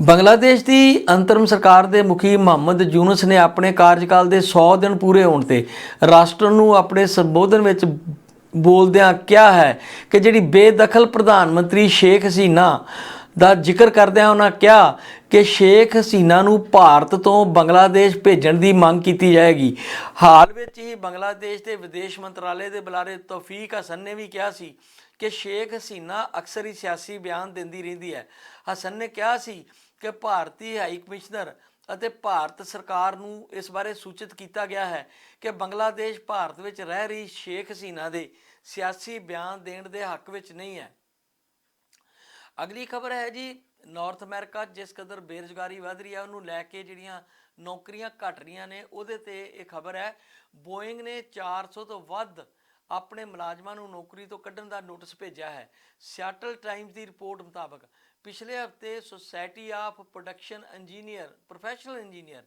ਬੰਗਲਾਦੇਸ਼ ਦੀ ਅੰਤਰਮ ਸਰਕਾਰ ਦੇ ਮੁਖੀ ਮੁਹੰਮਦ ਯੂਨਸ ਨੇ ਆਪਣੇ ਕਾਰਜਕਾਲ ਦੇ 100 ਦਿਨ ਪੂਰੇ ਹੋਣ ਤੇ ਰਾਸ਼ਟਰ ਨੂੰ ਆਪਣੇ ਸੰਬੋਧਨ ਵਿੱਚ ਬੋਲਦਿਆਂ ਕਿਹਾ ਹੈ ਕਿ ਜਿਹੜੀ ਬੇਦਖਲ ਪ੍ਰਧਾਨ ਮੰਤਰੀ ਸ਼ੇਖ ਹਸੀਨਾ ਦਾ ਜ਼ਿਕਰ ਕਰਦਿਆਂ ਉਹਨਾਂ ਕਿਹਾ ਕਿ ਸ਼ੇਖ ਹਸੀਨਾ ਨੂੰ ਭਾਰਤ ਤੋਂ ਬੰਗਲਾਦੇਸ਼ ਭੇਜਣ ਦੀ ਮੰਗ ਕੀਤੀ ਜਾਏਗੀ। ਹਾਲ ਵਿੱਚ ਹੀ ਬੰਗਲਾਦੇਸ਼ ਦੇ ਵਿਦੇਸ਼ ਮੰਤਰਾਲੇ ਦੇ ਬੁਲਾਰੇ ਤੌਫੀਕ ਹਸਨ ਨੇ ਵੀ ਕਿਹਾ ਸੀ ਕਿ ਸ਼ੇਖ ਹਸੀਨਾ ਅਕਸਰ ਹੀ ਸਿਆਸੀ ਬਿਆਨ ਦਿੰਦੀ ਰਹਿੰਦੀ ਹੈ। ਹਸਨ ਨੇ ਕਿਹਾ ਸੀ ਕਿ ਭਾਰਤੀ ਹਾਈ ਕਮਿਸ਼ਨਰ ਅਤੇ ਭਾਰਤ ਸਰਕਾਰ ਨੂੰ ਇਸ ਬਾਰੇ ਸੂਚਿਤ ਕੀਤਾ ਗਿਆ ਹੈ ਕਿ ਬੰਗਲਾਦੇਸ਼ ਭਾਰਤ ਵਿੱਚ ਰਹਿ ਰਹੀ ਸ਼ੇਖ ਹਸੀਨਾ ਦੇ ਸਿਆਸੀ ਬਿਆਨ ਦੇਣ ਦੇ ਹੱਕ ਵਿੱਚ ਨਹੀਂ ਹੈ। ਅਗਲੀ ਖਬਰ ਹੈ ਜੀ ਨਾਰਥ ਅਮਰੀਕਾ ਜਿਸ ਕਦਰ ਬੇਰੁਜ਼ਗਾਰੀ ਵਧ ਰਹੀ ਹੈ, ਉਹਨੂੰ ਲੈ ਕੇ ਜਿਹੜੀਆਂ ਨੌਕਰੀਆਂ ਘਟ ਰਹੀਆਂ ਨੇ, ਉਹਦੇ ਤੇ ਇਹ ਖਬਰ ਹੈ ਬੋਇੰਗ ਨੇ 400 ਤੋਂ ਵੱਧ ਆਪਣੇ ਮੁਲਾਜ਼ਮਾਂ ਨੂੰ ਨੌਕਰੀ ਤੋਂ ਕੱਢਣ ਦਾ ਨੋਟਿਸ ਭੇਜਿਆ ਹੈ। ਸਿਆਟਲ ਟਾਈਮਜ਼ ਦੀ ਰਿਪੋਰਟ ਮੁਤਾਬਕ ਪਿਛਲੇ ਹਫ਼ਤੇ society of production engineer professional engineer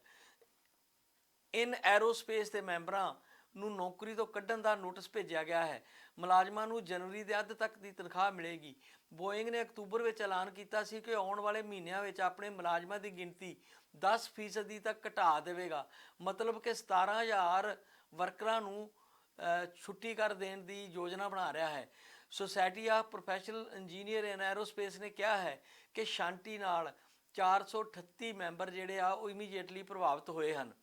in aerospace ਦੇ ਮੈਂਬਰਾਂ ਨੂੰ ਨੌਕਰੀ ਤੋਂ ਕੱਢਣ ਦਾ ਨੋਟਿਸ ਭੇਜਿਆ ਗਿਆ ਹੈ। ਮੁਲਾਜ਼ਮਾਂ ਨੂੰ ਜਨਵਰੀ ਦੇ ਅੱਧ ਤੱਕ ਦੀ ਤਨਖਾਹ ਮਿਲੇਗੀ। ਬੋਇੰਗ ਨੇ ਅਕਤੂਬਰ ਵਿੱਚ ਐਲਾਨ ਕੀਤਾ ਸੀ ਕਿ ਆਉਣ ਵਾਲੇ ਮਹੀਨਿਆਂ ਵਿੱਚ ਆਪਣੇ ਮੁਲਾਜ਼ਮਾਂ ਦੀ ਗਿਣਤੀ 10% ਤੱਕ ਘਟਾ ਦੇਵੇਗਾ। ਮਤਲਬ ਕਿ 17000 ਵਰਕਰਾਂ ਨੂੰ ਛੁੱਟੀ ਕਰ ਦੇਣ ਦੀ ਯੋਜਨਾ ਬਣਾ ਰਿਹਾ ਹੈ। Society of professional engineer in aerospace ਨੇ ਕਿਹਾ ਹੈ ਕਿ ਸ਼ਾਂਤੀ ਨਾਲ 438 ਮੈਂਬਰ ਜਿਹੜੇ ਆ, ਉਹ ਇਮੀਡੀਏਟਲੀ ਪ੍ਰਭਾਵਿਤ ਹੋਏ ਹਨ।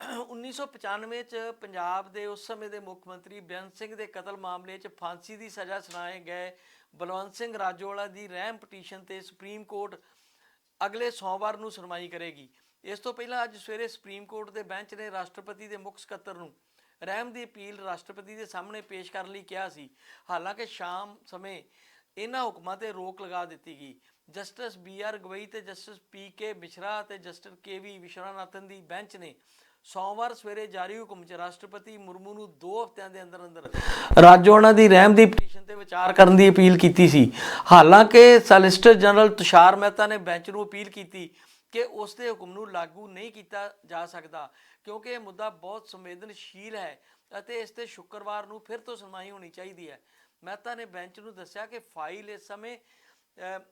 1995 ਚ ਪੰਜਾਬ ਦੇ ਉਸ ਸਮੇਂ ਦੇ ਮੁੱਖ ਮੰਤਰੀ ਬੇਅੰਤ ਸਿੰਘ ਦੇ ਕਤਲ ਮਾਮਲੇ 'ਚ ਫਾਂਸੀ ਦੀ ਸਜ਼ਾ ਸੁਣਾਏ ਗਏ ਬਲਵੰਤ ਸਿੰਘ ਰਾਜੋਵਾਲਾ ਦੀ ਰਹਿਮ ਪਟੀਸ਼ਨ ਤੇ ਸੁਪਰੀਮ ਕੋਰਟ ਅਗਲੇ ਸੋਮਵਾਰ ਨੂੰ ਸੁਣਵਾਈ ਕਰੇਗੀ। ਇਸ ਤੋਂ ਪਹਿਲਾਂ ਅੱਜ ਸਵੇਰੇ ਸੁਪਰੀਮ ਕੋਰਟ ਦੇ ਬੈਂਚ ਨੇ ਰਾਸ਼ਟਰਪਤੀ ਦੇ ਮੁੱਖ ਸਕੱਤਰ ਨੂੰ ਰਹਿਮ ਦੀ ਅਪੀਲ ਰਾਸ਼ਟਰਪਤੀ ਦੇ ਸਾਹਮਣੇ ਪੇਸ਼ ਕਰਨ ਲਈ ਕਿਹਾ ਸੀ। ਹਾਲਾਂਕਿ ਸ਼ਾਮ ਸਮੇਂ ਇਹਨਾਂ ਹੁਕਮਾਂ ਤੇ ਰੋਕ ਲਗਾ ਦਿੱਤੀ ਗਈ। ਜਸਟਿਸ ਬੀ ਆਰ ਗਵਈ ਤੇ ਜਸਟਿਸ ਪੀ ਕੇ ਮਿਸ਼ਰਾ ਤੇ ਜਸਟਿਸ ਕੇ ਵੀ ਵਿਸ਼ਵਨਾਥਨ ਦੀ ਬੈਂਚ ਨੇ ਸੋਮਵਾਰ ਸਵੇਰੇ ਜਾਰੀ ਹੁਕਮ 'ਚ ਰਾਸ਼ਟਰਪਤੀ ਮੁਰਮੂ ਨੂੰ 2 ਹਫ਼ਤਿਆਂ ਦੇ ਅੰਦਰ ਅੰਦਰ ਰਾਜੋਆਣਾ ਦੀ ਰਹਿਮ ਦੀ ਪਟੀਸ਼ਨ ਤੇ ਵਿਚਾਰ ਕਰਨ ਦੀ ਅਪੀਲ ਕੀਤੀ ਸੀ। ਹਾਲਾਂਕਿ ਸੈਲਿਸਟਰ ਜਨਰਲ ਤੁਸ਼ਾਰ ਮਹਿਤਾ ਨੇ ਬੈਂਚ ਨੂੰ ਅਪੀਲ ਕੀਤੀ ਕਿ ਉਸ ਦੇ ਹੁਕਮ ਨੂੰ ਲਾਗੂ ਨਹੀਂ ਕੀਤਾ ਜਾ ਸਕਦਾ, ਕਿਉਂਕਿ ਇਹ ਮੁੱਦਾ ਬਹੁਤ ਸੰਵੇਦਨਸ਼ੀਲ ਹੈ ਅਤੇ ਇਸ ਤੇ ਸ਼ੁੱਕਰਵਾਰ ਨੂੰ ਫਿਰ ਤੋਂ ਸੁਣਵਾਈ ਹੋਣੀ ਚਾਹੀਦੀ ਹੈ। ਮਹਿਤਾ ਨੇ ਬੈਂਚ ਨੂੰ ਦੱਸਿਆ ਕਿ ਫਾਈਲ ਇਸ ਸਮੇਂ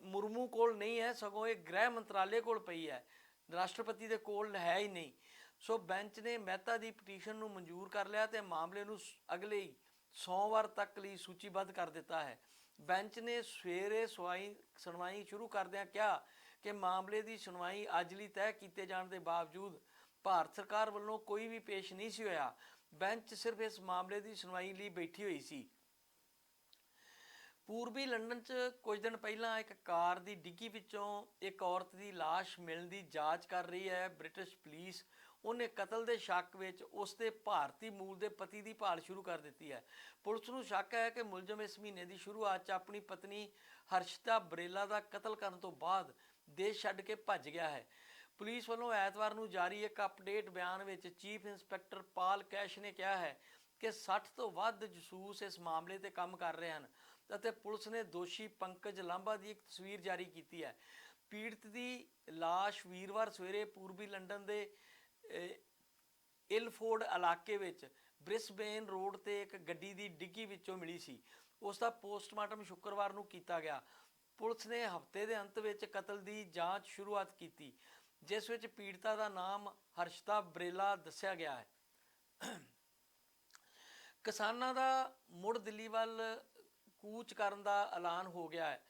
ਮੁਰਮੂ ਕੋਲ ਨਹੀਂ ਹੈ, ਸਗੋਂ ਇਹ ਗ੍ਰਹਿ ਮੰਤਰਾਲੇ ਕੋਲ ਪਈ ਹੈ। ਰਾਸ਼ਟਰਪਤੀ ਦੇ ਕੋਲ ਹੈ ਹੀ ਨਹੀਂ। ਸੋ ਬੈਂਚ ਨੇ ਮਹਿਤਾ ਦੀ ਪਟੀਸ਼ਨ ਨੂੰ ਮਨਜ਼ੂਰ ਕਰ ਲਿਆ ਤੇ ਮਾਮਲੇ ਨੂੰ ਅਗਲੇ ਸੋਮਵਾਰ ਤੱਕ ਲਈ ਸੂਚੀਬੱਧ ਕਰ ਦਿੱਤਾ ਹੈ। ਬੈਂਚ ਨੇ ਸਵੇਰੇ ਸੁਣਵਾਈ ਸੁਣਵਾਈ ਸ਼ੁਰੂ ਕਰਦਿਆਂ ਕਿਹਾ ਕਿ ਮਾਮਲੇ ਦੀ ਸੁਣਵਾਈ ਅੱਜ ਲਈ ਤੈਅ ਕੀਤੇ ਜਾਣ ਦੇ ਬਾਵਜੂਦ ਭਾਰਤ ਸਰਕਾਰ ਵੱਲੋਂ ਕੋਈ ਵੀ ਪੇਸ਼ ਨਹੀਂ ਸੀ ਹੋਇਆ। ਬੈਂਚ ਸਿਰਫ ਇਸ ਮਾਮਲੇ ਦੀ ਸੁਣਵਾਈ ਲਈ ਬੈਠੀ ਹੋਈ ਸੀ। ਪੂਰਬੀ ਲੰਡਨ 'ਚ ਕੁਝ ਦਿਨ ਪਹਿਲਾਂ ਇੱਕ ਕਾਰ ਦੀ ਡਿੱਗੀ ਵਿੱਚੋਂ ਇੱਕ ਔਰਤ ਦੀ ਲਾਸ਼ ਮਿਲਣ ਦੀ ਜਾਂਚ ਕਰ ਰਹੀ ਹੈ। ਬ੍ਰਿਟਿਸ਼ ਪੁਲਿਸ ਉਹਨੇ ਕਤਲ ਦੇ ਸ਼ੱਕ ਵਿੱਚ ਉਸ ਦੇ ਭਾਰਤੀ ਮੂਲ ਦੇ ਪਤੀ ਦੀ ਭਾਲ ਸ਼ੁਰੂ ਕਰ ਦਿੱਤੀ ਹੈ। ਪੁਲਿਸ ਨੂੰ ਸ਼ੱਕ ਹੈ ਕਿ ਮੁਲਜ਼ਮ ਇਸ ਮਹੀਨੇ ਦੀ ਸ਼ੁਰੂਆਤ 'ਚ ਆਪਣੀ ਪਤਨੀ ਹਰਸ਼ਤਾ ਬਰੇਲਾ ਦਾ ਕਤਲ ਕਰਨ ਤੋਂ ਬਾਅਦ ਦੇਸ਼ ਛੱਡ ਕੇ ਭੱਜ ਗਿਆ ਹੈ। ਪੁਲਿਸ ਵੱਲੋਂ ਐਤਵਾਰ ਨੂੰ ਜਾਰੀ ਇੱਕ ਅਪਡੇਟ ਬਿਆਨ ਵਿੱਚ ਚੀਫ ਇੰਸਪੈਕਟਰ ਪਾਲ ਕੈਸ਼ ਨੇ ਕਿਹਾ ਹੈ ਕਿ 60 ਤੋਂ ਵੱਧ ਜਸੂਸ ਇਸ ਮਾਮਲੇ ਤੇ ਕੰਮ ਕਰ ਰਹੇ ਹਨ ਅਤੇ ਪੁਲਿਸ ਨੇ ਦੋਸ਼ੀ ਪੰਕਜ ਲਾਂਬਾ ਦੀ ਇੱਕ ਤਸਵੀਰ ਜਾਰੀ ਕੀਤੀ ਹੈ। ਪੀੜਤ ਦੀ ਲਾਸ਼ ਵੀਰਵਾਰ ਸਵੇਰੇ ਪੂਰਬੀ ਲੰਡਨ ਦੇ ਇਲਫੋਰਡ ਇਲਾਕੇ ਵਿੱਚ ਬ੍ਰਿਸਬੇਨ ਰੋਡ ਤੇ ਇੱਕ ਗੱਡੀ ਦੀ ਡਿੱਗੀ ਵਿੱਚੋਂ ਮਿਲੀ ਸੀ। ਉਸ ਦਾ ਪੋਸਟਮਾਰਟਮ ਸ਼ੁੱਕਰਵਾਰ ਨੂੰ ਕੀਤਾ ਗਿਆ। ਪੁਲਿਸ ਨੇ ਹਫ਼ਤੇ ਦੇ ਅੰਤ ਵਿੱਚ ਕਤਲ ਦੀ ਜਾਂਚ ਸ਼ੁਰੂਆਤ ਕੀਤੀ, ਜਿਸ ਵਿੱਚ ਪੀੜਤਾ ਦਾ ਨਾਮ ਹਰਸ਼ਤਾ ਬਰੇਲਾ ਦੱਸਿਆ ਗਿਆ ਹੈ। ਕਿਸਾਨਾਂ ਦਾ ਮੁੜ ਦਿੱਲੀ ਵੱਲ ਕੂਚ ਕਰਨ ਦਾ ਐਲਾਨ ਹੋ ਗਿਆ ਹੈ।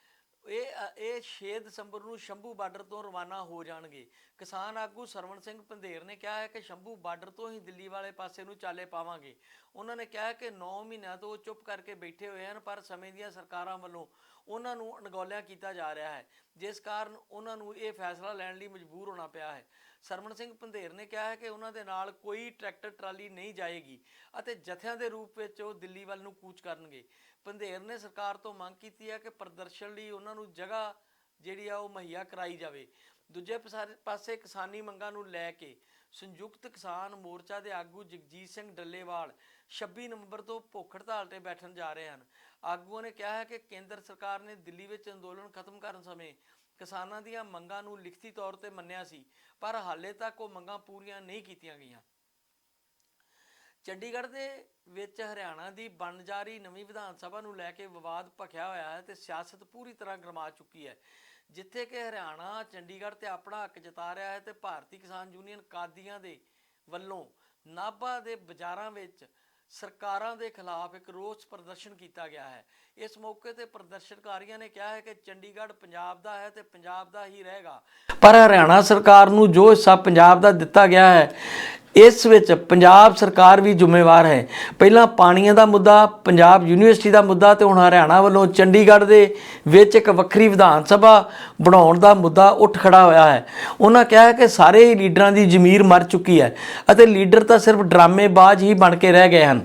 ਇਹ ਇਹ 6 ਦਸੰਬਰ ਨੂੰ ਸ਼ੰਭੂ ਬਾਰਡਰ ਤੋਂ ਰਵਾਨਾ ਹੋ ਜਾਣਗੇ। ਕਿਸਾਨ ਆਗੂ ਸਰਵਣ ਸਿੰਘ ਪੰਧੇਰ ਨੇ ਕਿਹਾ ਹੈ ਕਿ ਸ਼ੰਭੂ ਬਾਰਡਰ ਤੋਂ ਹੀ ਦਿੱਲੀ ਵਾਲੇ ਪਾਸੇ ਨੂੰ ਚਾਲੇ ਪਾਵਾਂਗੇ। ਉਹਨਾਂ ਨੇ ਕਿਹਾ ਕਿ 9 ਮਹੀਨਿਆਂ ਤੋਂ ਉਹ ਚੁੱਪ ਕਰਕੇ ਬੈਠੇ ਹੋਏ ਹਨ, ਪਰ ਸਮੇਂ ਦੀਆਂ ਸਰਕਾਰਾਂ ਵੱਲੋਂ ਉਹਨਾਂ ਨੂੰ ਅਣਗੌਲਿਆ ਕੀਤਾ ਜਾ ਰਿਹਾ ਹੈ, ਜਿਸ ਕਾਰਨ ਉਹਨਾਂ ਨੂੰ ਇਹ ਫੈਸਲਾ ਲੈਣ ਲਈ ਮਜਬੂਰ ਹੋਣਾ ਪਿਆ ਹੈ। ਸਰਵਣ ਸਿੰਘ ਪੰਧੇਰ ਨੇ ਕਿਹਾ ਹੈ ਕਿ ਉਹਨਾਂ ਦੇ ਨਾਲ ਕੋਈ ਟਰੈਕਟਰ ਟਰਾਲੀ ਨਹੀਂ ਜਾਏਗੀ ਅਤੇ ਜਥਿਆਂ ਦੇ ਰੂਪ ਵਿੱਚ ਉਹ ਦਿੱਲੀ ਵੱਲ ਨੂੰ ਕੂਚ ਕਰਨਗੇ। ਪੰਧੇਰ ਨੇ ਸਰਕਾਰ ਤੋਂ ਮੰਗ ਕੀਤੀ ਹੈ ਕਿ ਪ੍ਰਦਰਸ਼ਨ ਲਈ ਉਹਨਾਂ ਨੂੰ ਜਗ੍ਹਾ ਜਿਹੜੀ ਆ ਉਹ ਮੁਹੱਈਆ ਕਰਾਈ ਜਾਵੇ। ਦੂਜੇ ਪਾਸੇ ਕਿਸਾਨੀ ਮੰਗਾਂ ਨੂੰ ਲੈ ਕੇ ਸੰਯੁਕਤ ਕਿਸਾਨ ਮੋਰਚਾ ਦੇ ਆਗੂ ਜਗਜੀਤ ਸਿੰਘ ਡੱਲੇਵਾਲ 26 ਨਵੰਬਰ ਤੋਂ ਭੁੱਖ ਹੜਤਾਲ ਤੇ ਬੈਠਣ ਜਾ ਰਹੇ ਹਨ। ਆਗੂਆਂ ਨੇ ਕਿਹਾ ਹੈ ਕਿ ਕੇਂਦਰ ਸਰਕਾਰ ਨੇ ਦਿੱਲੀ ਵਿੱਚ ਅੰਦੋਲਨ ਖਤਮ ਕਰਨ ਸਮੇਂ ਕਿਸਾਨਾਂ ਦੀਆਂ ਮੰਗਾਂ ਨੂੰ ਲਿਖਤੀ ਤੌਰ ਤੇ ਮੰਨਿਆ ਸੀ, ਪਰ ਹਾਲੇ ਤੱਕ ਉਹ ਮੰਗਾਂ ਪੂਰੀਆਂ ਨਹੀਂ ਕੀਤੀਆਂ ਗਈਆਂ। ਚੰਡੀਗੜ੍ਹ ਦੇ ਵਿੱਚ ਹਰਿਆਣਾ ਦੀ ਬਣ ਜਾ ਰਹੀ ਨਵੀਂ ਵਿਧਾਨ ਸਭਾ ਨੂੰ ਲੈ ਕੇ ਵਿਵਾਦ ਭਖਿਆ ਹੋਇਆ ਹੈ ਤੇ ਸਿਆਸਤ ਪੂਰੀ ਤਰ੍ਹਾਂ ਗਰਮਾ ਚੁੱਕੀ ਹੈ, ਜਿੱਥੇ ਕਿ ਹਰਿਆਣਾ, ਚੰਡੀਗੜ੍ਹ ਤੇ ਆਪਣਾ ਹੱਕ ਜਤਾ ਰਿਹਾ ਹੈ ਤੇ ਭਾਰਤੀ ਕਿਸਾਨ ਯੂਨੀਅਨ ਕਾਦੀਆਂ ਦੇ ਵੱਲੋਂ ਨਾਭਾ ਦੇ ਬਾਜ਼ਾਰਾਂ ਵਿੱਚ ਸਰਕਾਰਾਂ ਦੇ ਖਿਲਾਫ ਇੱਕ ਰੋਸ ਪ੍ਰਦਰਸ਼ਨ ਕੀਤਾ ਗਿਆ ਹੈ। ਇਸ ਮੌਕੇ ਤੇ ਪ੍ਰਦਰਸ਼ਨਕਾਰੀਆਂ ਨੇ ਕਿਹਾ ਹੈ ਕਿ ਚੰਡੀਗੜ੍ਹ ਪੰਜਾਬ ਦਾ ਹੈ ਤੇ ਪੰਜਾਬ ਦਾ ਹੀ ਰਹੇਗਾ। ਪਰ ਹਰਿਆਣਾ ਸਰਕਾਰ ਨੂੰ ਜੋ ਹਿੱਸਾ ਪੰਜਾਬ ਦਾ ਦਿੱਤਾ ਗਿਆ ਹੈ ਇਸ ਵਿੱਚ ਪੰਜਾਬ ਸਰਕਾਰ ਵੀ ਜ਼ਿੰਮੇਵਾਰ ਹੈ। ਪਹਿਲਾਂ ਪਾਣੀਆਂ ਦਾ ਮੁੱਦਾ, ਪੰਜਾਬ ਯੂਨੀਵਰਸਿਟੀ ਦਾ ਮੁੱਦਾ ਤੇ ਹੁਣ ਹਰਿਆਣਾ ਵੱਲੋਂ ਚੰਡੀਗੜ੍ਹ ਦੇ ਵਿੱਚ ਇੱਕ ਵੱਖਰੀ ਵਿਧਾਨ ਸਭਾ ਬਣਾਉਣ ਦਾ ਮੁੱਦਾ ਉੱਠ ਖੜਾ ਹੋਇਆ ਹੈ। ਉਹਨਾਂ ਕਿਹਾ ਕਿ ਸਾਰੇ ਹੀ ਲੀਡਰਾਂ ਦੀ ਜ਼ਮੀਰ ਮਰ ਚੁੱਕੀ ਹੈ ਅਤੇ ਲੀਡਰ ਤਾਂ ਸਿਰਫ ਡਰਾਮੇਬਾਜ਼ ਹੀ ਬਣ ਕੇ ਰਹਿ ਗਏ ਹਨ।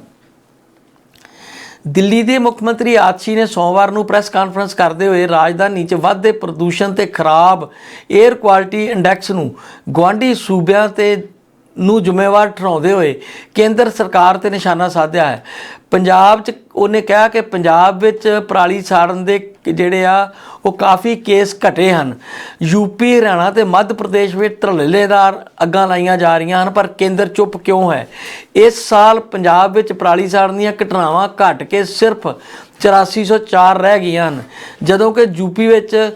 ਦਿੱਲੀ ਦੇ ਮੁੱਖ ਮੰਤਰੀ ਆਤਸ਼ੀ ਨੇ ਸੋਮਵਾਰ ਨੂੰ ਪ੍ਰੈਸ ਕਾਨਫਰੰਸ ਕਰਦੇ ਹੋਏ ਰਾਜਧਾਨੀ 'ਚ ਵੱਧਦੇ ਪ੍ਰਦੂਸ਼ਣ ਤੇ ਖਰਾਬ 에ਅਰ ਕੁਆਲਿਟੀ ਇੰਡੈਕਸ ਨੂੰ ਗੁਆਂਢੀ ਸੂਬਿਆਂ ਤੇ ਨੂੰ ਜ਼ਿੰਮੇਵਾਰ ਠਹਿਰਾਉਂਦੇ ਹੋਏ ਕੇਂਦਰ ਸਰਕਾਰ ਤੇ ਨਿਸ਼ਾਨਾ ਸਾਧਿਆ ਹੈ। ਪੰਜਾਬ 'ਚ ਉਹਨੇ ਕਿਹਾ ਕਿ ਪੰਜਾਬ ਵਿੱਚ ਪਰਾਲੀ ਸਾੜਨ ਦੇ ਜਿਹੜੇ ਆ, ਉਹ ਕਾਫੀ ਕੇਸ ਘਟੇ ਹਨ। ਯੂਪੀ ਹਰਿਆਣਾ ਤੇ ਮੱਧ ਪ੍ਰਦੇਸ਼ ਵਿੱਚ ਧੜੱਲੇਦਾਰ ਅੱਗਾਂ ਲਾਈਆਂ ਜਾ ਰਹੀਆਂ ਹਨ, ਪਰ ਕੇਂਦਰ ਚੁੱਪ ਕਿਉਂ ਹੈ? ਇਸ ਸਾਲ ਪੰਜਾਬ ਵਿੱਚ ਪਰਾਲੀ ਸਾੜਨ ਦੀਆਂ ਘਟਨਾਵਾਂ ਘਟ ਕੇ ਸਿਰਫ 8404 ਰਹਿ ਗਈਆਂ ਹਨ। ਜਦੋਂ ਕਿ ਯੂਪੀ ਵਿੱਚ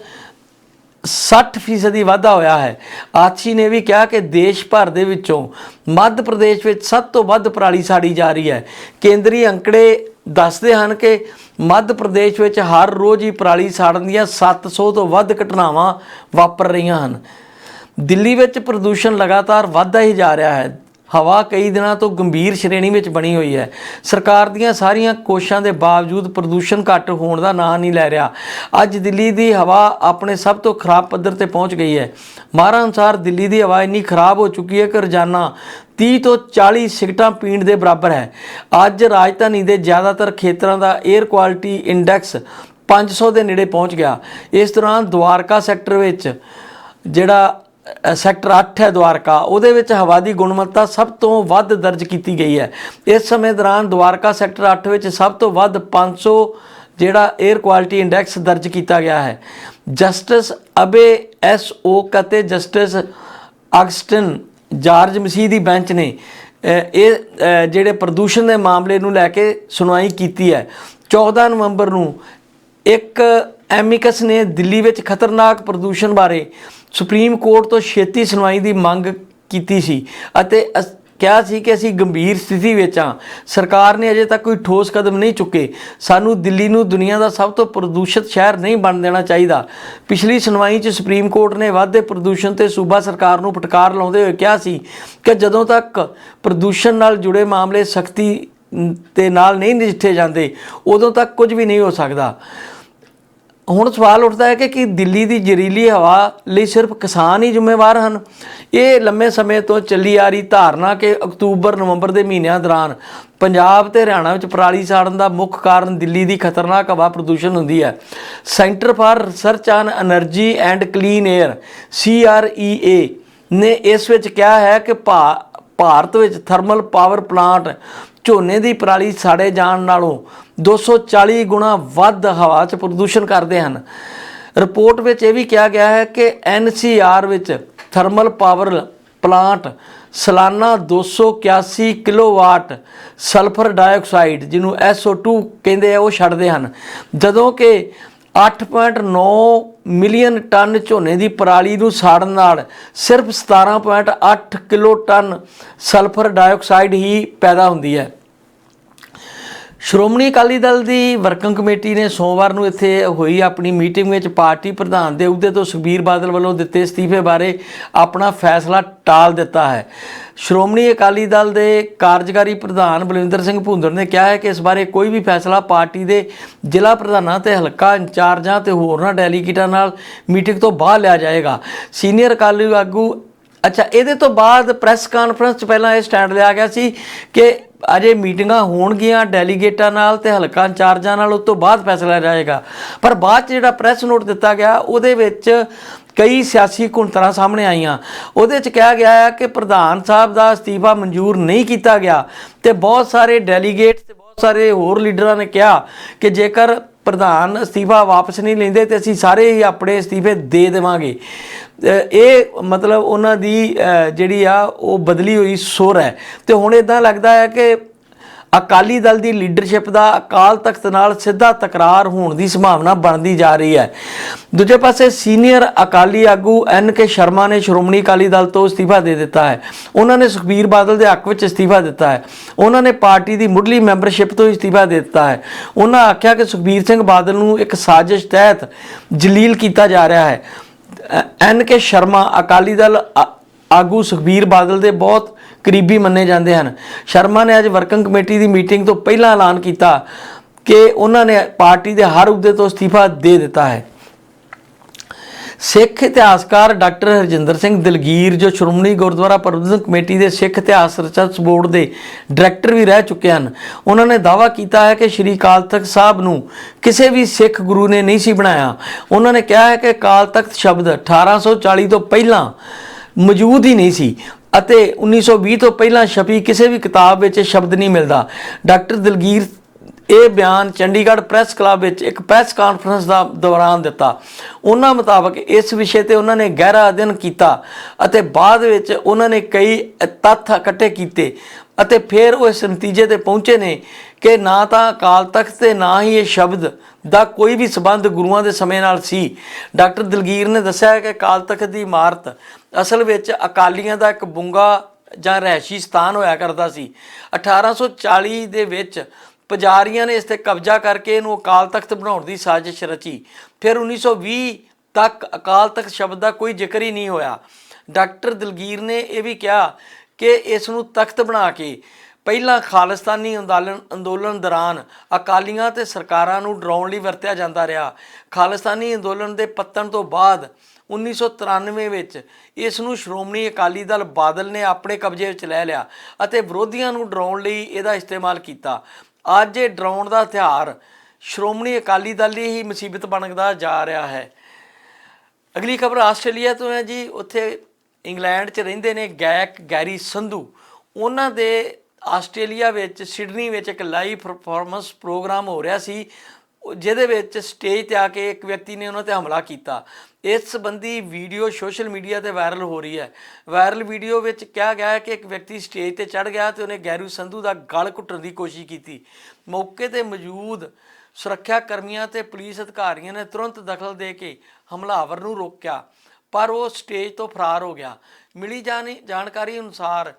60 ਫੀਸਦੀ ਵਾਧਾ ਹੋਇਆ ਹੈ। ਆਛੀ ਨੇ ਵੀ ਕਿਹਾ ਕਿ ਦੇਸ਼ ਭਰ ਦੇ ਵਿੱਚੋਂ ਮੱਧ ਪ੍ਰਦੇਸ਼ ਵਿੱਚ ਸਭ ਤੋਂ ਵੱਧ ਪਰਾਲੀ ਸਾੜੀ ਜਾ ਰਹੀ ਹੈ। ਕੇਂਦਰੀ ਅੰਕੜੇ ਦੱਸਦੇ ਹਨ ਕਿ ਮੱਧ ਪ੍ਰਦੇਸ਼ ਵਿੱਚ ਹਰ ਰੋਜ਼ ਹੀ ਪਰਾਲੀ ਸਾੜਨ ਦੀਆਂ 700 ਤੋਂ ਵੱਧ ਘਟਨਾਵਾਂ ਵਾਪਰ ਰਹੀਆਂ ਹਨ। ਦਿੱਲੀ ਵਿੱਚ ਪ੍ਰਦੂਸ਼ਣ ਲਗਾਤਾਰ ਵੱਧਦਾ ਹੀ ਜਾ ਰਿਹਾ ਹੈ। ਹਵਾ ਕਈ ਦਿਨਾਂ ਤੋਂ ਗੰਭੀਰ ਸ਼੍ਰੇਣੀ ਵਿੱਚ ਬਣੀ ਹੋਈ ਹੈ। ਸਰਕਾਰ ਦੀਆਂ ਸਾਰੀਆਂ ਕੋਸ਼ਿਸ਼ਾਂ ਦੇ ਬਾਵਜੂਦ ਪ੍ਰਦੂਸ਼ਣ ਘੱਟ ਹੋਣ ਦਾ ਨਾਂ ਨਹੀਂ ਲੈ ਰਿਹਾ। ਅੱਜ ਦਿੱਲੀ ਦੀ ਹਵਾ ਆਪਣੇ ਸਭ ਤੋਂ ਖਰਾਬ ਪੱਧਰ ਤੇ ਪਹੁੰਚ ਗਈ ਹੈ। ਮਾਹਰਾਂ ਅਨੁਸਾਰ ਦਿੱਲੀ ਦੀ ਹਵਾ ਇੰਨੀ ਖਰਾਬ ਹੋ ਚੁੱਕੀ ਹੈ ਕਿ ਰੋਜ਼ਾਨਾ 30 ਤੋਂ 40 ਸਿਗਟਾਂ ਪੀਣ ਦੇ ਬਰਾਬਰ ਹੈ। ਅੱਜ ਰਾਜਧਾਨੀ ਦੇ ਜ਼ਿਆਦਾਤਰ ਖੇਤਰਾਂ ਦਾ 에ਅਰ ਕੁਆਲਿਟੀ ਇੰਡੈਕਸ 500 ਦੇ ਨੇੜੇ ਪਹੁੰਚ ਗਿਆ। ਇਸ ਦੌਰਾਨ ਦਵਾਰਕਾ ਸੈਕਟਰ ਵਿੱਚ ਜਿਹੜਾ ਸੈਕਟਰ 8 ਹੈ ਦਵਾਰਕਾ ਉਹਦੇ ਵਿੱਚ ਹਵਾ ਦੀ ਗੁਣਵੱਤਾ ਸਭ ਤੋਂ ਵੱਧ ਦਰਜ ਕੀਤੀ ਗਈ ਹੈ। ਇਸ ਸਮੇਂ ਦੌਰਾਨ ਦਵਾਰਕਾ ਸੈਕਟਰ 8 ਵਿੱਚ ਸਭ ਤੋਂ ਵੱਧ 500 ਜਿਹੜਾ 에ਅਰ ਕੁਆਲਿਟੀ ਇੰਡੈਕਸ ਦਰਜ ਕੀਤਾ ਗਿਆ ਹੈ। ਜਸਟਿਸ ਅਬੇ ਐਸ ਓਕ ਅਤੇ ਜਸਟਿਸ ਅਗਸਟਨ ਜਾਰਜ ਮਸੀਹ ਦੀ ਬੈਂਚ ਨੇ ਇਹ ਜਿਹੜੇ ਪ੍ਰਦੂਸ਼ਣ ਦੇ ਮਾਮਲੇ ਨੂੰ ਲੈ ਕੇ ਸੁਣਵਾਈ ਕੀਤੀ ਹੈ। 14 ਨਵੰਬਰ ਨੂੰ ਇੱਕ ਐਮਿਕਸ ਨੇ ਦਿੱਲੀ ਵਿੱਚ ਖਤਰਨਾਕ ਪ੍ਰਦੂਸ਼ਣ ਬਾਰੇ ਸੁਪਰੀਮ ਕੋਰਟ ਤੋਂ ਛੇਤੀ ਸੁਣਵਾਈ ਦੀ ਮੰਗ ਕੀਤੀ ਸੀ ਅਤੇ ਅਸ- ਕਿਹਾ ਸੀ ਕਿ ਅਸੀਂ ਗੰਭੀਰ ਸਥਿਤੀ ਵਿੱਚ ਹਾਂ। ਸਰਕਾਰ ਨੇ ਅਜੇ ਤੱਕ ਕੋਈ ਠੋਸ ਕਦਮ ਨਹੀਂ ਚੁੱਕੇ। ਸਾਨੂੰ ਦਿੱਲੀ ਨੂੰ ਦੁਨੀਆ ਦਾ ਸਭ ਤੋਂ ਪ੍ਰਦੂਸ਼ਿਤ ਸ਼ਹਿਰ ਨਹੀਂ ਬਣ ਦੇਣਾ ਚਾਹੀਦਾ। ਪਿਛਲੀ ਸੁਣਵਾਈ 'ਚ ਸੁਪਰੀਮ ਕੋਰਟ ਨੇ ਵਾਧੇ ਪ੍ਰਦੂਸ਼ਣ ਤੇ ਸੂਬਾ ਸਰਕਾਰ ਨੂੰ ਫਟਕਾਰ ਲਾਉਂਦੇ ਹੋਏ ਕਿਹਾ ਸੀ ਕਿ ਜਦੋਂ ਤੱਕ ਪ੍ਰਦੂਸ਼ਣ ਨਾਲ ਜੁੜੇ ਮਾਮਲੇ ਸਖਤੀ ਤੇ ਨਾਲ ਨਹੀਂ ਨਜਿੱਠੇ ਜਾਂਦੇ, ਉਦੋਂ ਤੱਕ ਕੁਝ ਵੀ ਨਹੀਂ ਹੋ ਸਕਦਾ। ਹੁਣ ਸਵਾਲ ਉੱਠਦਾ ਹੈ ਕਿ ਕੀ ਦਿੱਲੀ ਦੀ ਜ਼ਹਿਰੀਲੀ ਹਵਾ ਲਈ ਸਿਰਫ ਕਿਸਾਨ ਹੀ ਜ਼ਿੰਮੇਵਾਰ ਹਨ? ਇਹ ਲੰਮੇ ਸਮੇਂ ਤੋਂ ਚੱਲੀ ਆ ਰਹੀ ਧਾਰਨਾ ਕਿ ਅਕਤੂਬਰ, ਨਵੰਬਰ ਦੇ ਮਹੀਨਿਆਂ ਦੌਰਾਨ ਪੰਜਾਬ ਤੇ ਹਰਿਆਣਾ ਵਿੱਚ ਪਰਾਲੀ ਸਾੜਨ ਦਾ ਮੁੱਖ ਕਾਰਨ ਦਿੱਲੀ ਦੀ ਖਤਰਨਾਕ ਹਵਾ ਪ੍ਰਦੂਸ਼ਣ ਹੁੰਦੀ ਹੈ। Centre for research on energy and clean air ਏ, ਨੇ ਇਸ ਵਿੱਚ ਕਿਹਾ ਹੈ ਕਿ ਭਾਰਤ ਵਿੱਚ ਥਰਮਲ ਪਾਵਰ ਪਲਾਂਟ ਝੋਨੇ ਦੀ ਪਰਾਲੀ ਸਾੜੇ ਜਾਣ ਨਾਲੋਂ 240 ਗੁਣਾ ਵੱਧ ਹਵਾ 'ਚ ਪ੍ਰਦੂਸ਼ਣ ਕਰਦੇ ਹਨ। ਰਿਪੋਰਟ ਵਿੱਚ ਇਹ ਵੀ ਕਿਹਾ ਗਿਆ ਹੈ ਕਿ NCR ਵਿੱਚ ਥਰਮਲ ਪਾਵਰ ਪਲਾਂਟ ਸਾਲਾਨਾ 281 ਕਿਲੋਵਾਟ ਸਲਫਰ ਡਾਈਆਕਸਾਈਡ, ਜਿਹਨੂੰ SO2 ਕਹਿੰਦੇ ਆ, ਉਹ ਛੱਡਦੇ ਹਨ। ਜਦੋਂ ਕਿ 8.9 ਮਿਲੀਅਨ ਟਨ ਝੋਨੇ ਦੀ ਪਰਾਲੀ ਨੂੰ ਸਾੜਨ ਨਾਲ ਸਿਰਫ 17.8 ਕਿਲੋ ਟਨ ਸਲਫਰ ਡਾਈਆਕਸਾਈਡ ਹੀ ਪੈਦਾ ਹੁੰਦੀ ਹੈ। ਸ਼੍ਰੋਮਣੀ ਅਕਾਲੀ ਦਲ ਦੀ ਵਰਕਿੰਗ ਕਮੇਟੀ ਨੇ ਸੋਮਵਾਰ ਨੂੰ ਇੱਥੇ ਹੋਈ ਆਪਣੀ ਮੀਟਿੰਗ ਵਿੱਚ ਪਾਰਟੀ ਪ੍ਰਧਾਨ ਦੇ ਅਹੁਦੇ ਤੋਂ ਸੁਖਬੀਰ ਬਾਦਲ ਵੱਲੋਂ ਦਿੱਤੇ ਅਸਤੀਫੇ ਬਾਰੇ ਆਪਣਾ ਫੈਸਲਾ ਟਾਲ ਦਿੱਤਾ ਹੈ। ਸ਼੍ਰੋਮਣੀ ਅਕਾਲੀ ਦਲ ਦੇ ਕਾਰਜਕਾਰੀ ਪ੍ਰਧਾਨ ਬਲਵਿੰਦਰ ਸਿੰਘ ਭੁੰਦਰ ਨੇ ਕਿਹਾ ਹੈ ਕਿ ਇਸ ਬਾਰੇ ਕੋਈ ਵੀ ਫੈਸਲਾ ਪਾਰਟੀ ਦੇ ਜ਼ਿਲ੍ਹਾ ਪ੍ਰਧਾਨਾਂ ਤੇ ਹਲਕਾ ਇੰਚਾਰਜਾਂ ਤੇ ਹੋਰਨਾਂ ਡੈਲੀਗੇਟਾਂ ਨਾਲ ਮੀਟਿੰਗ ਤੋਂ ਬਾਅਦ ਲਿਆ ਜਾਏਗਾ। ਸੀਨੀਅਰ ਅਕਾਲੀ ਆਗੂ ਅੱਛਾ, ਇਹਦੇ ਤੋਂ ਬਾਅਦ ਪ੍ਰੈਸ ਕਾਨਫਰੰਸ 'ਚ ਪਹਿਲਾਂ ਇਹ ਸਟੈਂਡ ਲਿਆ ਗਿਆ ਸੀ ਕਿ ਅਜੇ ਮੀਟਿੰਗਾਂ ਹੋਣਗੀਆਂ ਡੈਲੀਗੇਟਾਂ ਨਾਲ ਤੇ ਹਲਕਾ ਇੰਚਾਰਜਾਂ ਨਾਲ, ਉਸ ਤੋਂ ਬਾਅਦ ਫੈਸਲਾ ਲਿਆ ਜਾਏਗਾ। ਪਰ ਬਾਅਦ 'ਚ ਜਿਹੜਾ ਪ੍ਰੈਸ ਨੋਟ ਦਿੱਤਾ ਗਿਆ, ਉਹਦੇ ਵਿੱਚ ਕਈ ਸਿਆਸੀ ਕੁੰਤਰਾਂ ਸਾਹਮਣੇ ਆਈਆਂ। ਉਹਦੇ 'ਚ ਕਿਹਾ ਗਿਆ ਹੈ ਕਿ ਪ੍ਰਧਾਨ ਸਾਹਿਬ ਦਾ ਅਸਤੀਫਾ ਮਨਜ਼ੂਰ ਨਹੀਂ ਕੀਤਾ ਗਿਆ ਤੇ ਬਹੁਤ ਸਾਰੇ ਡੈਲੀਗੇਟਸ ਤੇ ਬਹੁਤ ਸਾਰੇ ਹੋਰ ਲੀਡਰਾਂ ਨੇ ਕਿਹਾ ਕਿ ਜੇਕਰ ਪ੍ਰਧਾਨ ਅਸਤੀਫਾ ਵਾਪਸ ਨਹੀਂ ਲੈਂਦੇ ਤੇ ਅਸੀਂ ਸਾਰੇ ਹੀ ਆਪਣੇ ਅਸਤੀਫੇ ਦੇ ਦੇਵਾਂਗੇ। ਇਹ ਮਤਲਬ ਉਹਨਾਂ ਦੀ ਜਿਹੜੀ ਆ, ਉਹ ਬਦਲੀ ਹੋਈ, ਸੁਰ ਹੈ। ਤੇ ਹੁਣ ਇਦਾਂ ਲੱਗਦਾ ਹੈ ਕਿ ਅਕਾਲੀ ਦਲ ਦੀ ਲੀਡਰਸ਼ਿਪ ਦਾ ਅਕਾਲ ਤਖਤ ਨਾਲ ਸਿੱਧਾ ਤਕਰਾਰ ਹੋਣ ਦੀ ਸੰਭਾਵਨਾ ਬਣਦੀ ਜਾ ਰਹੀ ਹੈ। ਦੂਜੇ ਪਾਸੇ ਸੀਨੀਅਰ ਅਕਾਲੀ ਆਗੂ ਐਨ ਕੇ ਸ਼ਰਮਾ ਨੇ ਸ਼੍ਰੋਮਣੀ ਅਕਾਲੀ ਦਲ ਤੋਂ ਅਸਤੀਫਾ ਦੇ ਦਿੱਤਾ ਹੈ। ਉਹਨਾਂ ਨੇ ਸੁਖਬੀਰ ਬਾਦਲ ਦੇ ਹੱਕ ਵਿੱਚ ਅਸਤੀਫਾ ਦਿੱਤਾ ਹੈ। ਉਹਨਾਂ ਨੇ ਪਾਰਟੀ ਦੀ ਮੁੱਢਲੀ ਮੈਂਬਰਸ਼ਿਪ ਤੋਂ ਅਸਤੀਫਾ ਦੇ ਦਿੱਤਾ ਹੈ। ਉਹਨਾਂ ਆਖਿਆ ਕਿ ਸੁਖਬੀਰ ਸਿੰਘ ਬਾਦਲ ਨੂੰ ਇੱਕ ਸਾਜ਼ਿਸ਼ ਤਹਿਤ ਜਲੀਲ ਕੀਤਾ ਜਾ ਰਿਹਾ ਹੈ। ਐਨ ਕੇ ਸ਼ਰਮਾ ਅਕਾਲੀ ਦਲ ਆ- ਆਗੂ ਸੁਖਬੀਰ ਬਾਦਲ ਦੇ ਬਹੁਤ ਕਰੀਬੀ ਮੰਨੇ ਜਾਂਦੇ ਹਨ। ਸ਼ਰਮਾ ਨੇ ਅੱਜ ਵਰਕਿੰਗ ਕਮੇਟੀ ਦੀ ਮੀਟਿੰਗ ਤੋਂ ਪਹਿਲਾਂ ਐਲਾਨ ਕੀਤਾ ਕਿ ਉਹਨਾਂ ਨੇ ਪਾਰਟੀ ਦੇ ਹਰ ਅਹੁਦੇ ਤੋਂ ਅਸਤੀਫਾ ਦੇ ਦਿੱਤਾ ਹੈ। ਸਿੱਖ ਇਤਿਹਾਸਕਾਰ ਡਾਕਟਰ ਹਰਜਿੰਦਰ ਸਿੰਘ ਦਲਗੀਰ, ਜੋ ਸ਼੍ਰੋਮਣੀ ਗੁਰਦੁਆਰਾ ਪ੍ਰਬੰਧਕ ਕਮੇਟੀ ਦੇ ਸਿੱਖ ਇਤਿਹਾਸ ਰਿਸਰਚ ਬੋਰਡ ਦੇ ਡਾਇਰੈਕਟਰ ਵੀ ਰਹਿ ਚੁੱਕੇ ਹਨ, ਉਹਨਾਂ ਨੇ ਦਾਅਵਾ ਕੀਤਾ ਹੈ ਕਿ ਸ੍ਰੀ ਅਕਾਲ ਤਖਤ ਸਾਹਿਬ ਨੂੰ ਕਿਸੇ ਵੀ ਸਿੱਖ ਗੁਰੂ ਨੇ ਨਹੀਂ ਸੀ ਬਣਾਇਆ। ਉਹਨਾਂ ਨੇ ਕਿਹਾ ਹੈ ਕਿ ਅਕਾਲ ਤਖਤ ਸ਼ਬਦ 1840 ਤੋਂ ਪਹਿਲਾਂ ਮੌਜੂਦ ਹੀ ਨਹੀਂ ਸੀ। ਅਤੇ 1920 ਤੋਂ ਪਹਿਲਾਂ ਛਪੀ ਕਿਸੇ ਵੀ ਕਿਤਾਬ ਵਿੱਚ ਸ਼ਬਦ ਨਹੀਂ ਮਿਲਦਾ। ਡਾਕਟਰ ਦਲਗੀਰ ਇਹ ਬਿਆਨ ਚੰਡੀਗੜ੍ਹ ਪ੍ਰੈਸ ਕਲੱਬ ਵਿੱਚ ਇੱਕ ਪ੍ਰੈਸ ਕਾਨਫਰੰਸ ਦਾ ਦੌਰਾਨ ਦਿੱਤਾ। ਉਹਨਾਂ ਮੁਤਾਬਕ ਇਸ ਵਿਸ਼ੇ ਤੇ ਉਹਨਾਂ ਨੇ ਗਹਿਰਾ ਅਧਿਐਨ ਕੀਤਾ ਅਤੇ ਬਾਅਦ ਵਿੱਚ ਉਹਨਾਂ ਨੇ ਕਈ ਤੱਥ ਇਕੱਠੇ ਕੀਤੇ ਅਤੇ ਫਿਰ ਉਹ ਇਸ ਨਤੀਜੇ ਤੇ ਪਹੁੰਚੇ ਨੇ ਕਿ ਨਾ ਤਾਂ ਅਕਾਲ ਤਖਤ ਤੇ ਨਾ ਹੀ ਇਹ ਸ਼ਬਦ ਦਾ ਕੋਈ ਵੀ ਸਬੰਧ ਗੁਰੂਆਂ ਦੇ ਸਮੇਂ ਨਾਲ ਸੀ। ਡਾਕਟਰ ਦਲਗੀਰ ਨੇ ਦੱਸਿਆ ਕਿ ਅਕਾਲ ਤਖਤ ਦੀ ਇਮਾਰਤ ਅਸਲ ਵਿੱਚ ਅਕਾਲੀਆਂ ਦਾ ਇੱਕ ਬੁੰਗਾ ਜਾਂ ਰਹਿਸ਼ੀ ਸਥਾਨ ਹੋਇਆ ਕਰਦਾ ਸੀ। 1840 ਦੇ ਵਿੱਚ ਪੁਜਾਰੀਆਂ ਨੇ ਇਸ ਤੇ ਕਬਜ਼ਾ ਕਰਕੇ ਇਹਨੂੰ ਅਕਾਲ ਤਖਤ ਬਣਾਉਣ ਦੀ ਸਾਜ਼ਿਸ਼ ਰਚੀ। ਫਿਰ 1920 ਤੱਕ ਅਕਾਲ ਤਖਤ ਸ਼ਬਦ ਦਾ ਕੋਈ ਜ਼ਿਕਰ ਹੀ ਨਹੀਂ ਹੋਇਆ। ਡਾਕਟਰ ਦਲਗੀਰ ਨੇ ਇਹ ਵੀ ਕਿਹਾ ਕਿ ਇਸ ਨੂੰ ਤਖਤ ਬਣਾ ਕੇ ਪਹਿਲਾਂ ਖਾਲਿਸਤਾਨੀ ਅੰਦੋਲਨ ਅੰਦੋਲਨ ਦੌਰਾਨ ਅਕਾਲੀਆਂ ਤੇ ਸਰਕਾਰਾਂ ਨੂੰ ਡਰਾਉਣ ਲਈ ਵਰਤਿਆ ਜਾਂਦਾ ਰਿਹਾ। ਖਾਲਿਸਤਾਨੀ ਅੰਦੋਲਨ ਦੇ ਪਤਨ ਤੋਂ ਬਾਅਦ 1993 ਵਿੱਚ ਇਸ ਨੂੰ ਸ਼੍ਰੋਮਣੀ ਅਕਾਲੀ ਦਲ ਬਾਦਲ ਨੇ ਆਪਣੇ ਕਬਜ਼ੇ ਵਿੱਚ ਲੈ ਲਿਆ ਅਤੇ ਵਿਰੋਧੀਆਂ ਨੂੰ ਡਰਾਉਣ ਲਈ ਇਹਦਾ ਇਸਤੇਮਾਲ ਕੀਤਾ। ਅੱਜ ਇਹ ਡਰਾਉਣ ਦਾ ਹਥਿਆਰ ਸ਼੍ਰੋਮਣੀ ਅਕਾਲੀ ਦਲ ਲਈ ਹੀ ਮੁਸੀਬਤ ਬਣਦਾ ਜਾ ਰਿਹਾ ਹੈ। ਅਗਲੀ ਖਬਰ ਆਸਟ੍ਰੇਲੀਆ ਤੋਂ ਹੈ ਜੀ। ਉੱਥੇ ਇੰਗਲੈਂਡ 'ਚ ਰਹਿੰਦੇ ਨੇ ਗਾਇਕ ਗੈਰੀ ਸੰਧੂ। ਉਹਨਾਂ ਦੇ ਆਸਟ੍ਰੇਲੀਆ ਵਿੱਚ, ਸਿਡਨੀ ਵਿੱਚ ਇੱਕ ਲਾਈਵ ਪਰਫਾਰਮੈਂਸ ਪ੍ਰੋਗਰਾਮ ਹੋ ਰਿਹਾ ਸੀ। ਜਿਹਦੇ ਵਿੱਚ ਸਟੇਜ ਤੇ ਆ ਕੇ ਇੱਕ ਵਿਅਕਤੀ ਨੇ ਉਹਨਾਂ ਤੇ ਹਮਲਾ ਕੀਤਾ। ਇਸ ਸੰਬੰਧੀ ਵੀਡੀਓ ਸੋਸ਼ਲ ਮੀਡੀਆ ਤੇ ਵਾਇਰਲ ਹੋ ਰਹੀ ਹੈ। ਵਾਇਰਲ ਵੀਡੀਓ ਵਿੱਚ ਕਿਹਾ ਗਿਆ ਹੈ ਕਿ ਇੱਕ ਵਿਅਕਤੀ ਸਟੇਜ ਤੇ ਚੜ ਗਿਆ ਤੇ ਉਹਨੇ ਗੈਰੂ ਸੰਧੂ ਦਾ ਗਲ ਘੁੱਟਣ ਦੀ ਕੋਸ਼ਿਸ਼ ਕੀਤੀ। ਮੌਕੇ ਤੇ ਮੌਜੂਦ ਸੁਰੱਖਿਆ ਕਰਮੀਆਂ ਤੇ ਪੁਲਿਸ ਅਧਿਕਾਰੀਆਂ ਨੇ ਤੁਰੰਤ ਦਖਲ ਦੇ ਕੇ ਹਮਲਾਵਰ ਨੂੰ ਰੋਕਿਆ, ਪਰ ਉਹ ਸਟੇਜ ਤੋਂ ਫਰਾਰ ਹੋ ਗਿਆ। ਮਿਲੀ ਜਾਣੀ ਜਾਣਕਾਰੀ ਅਨੁਸਾਰ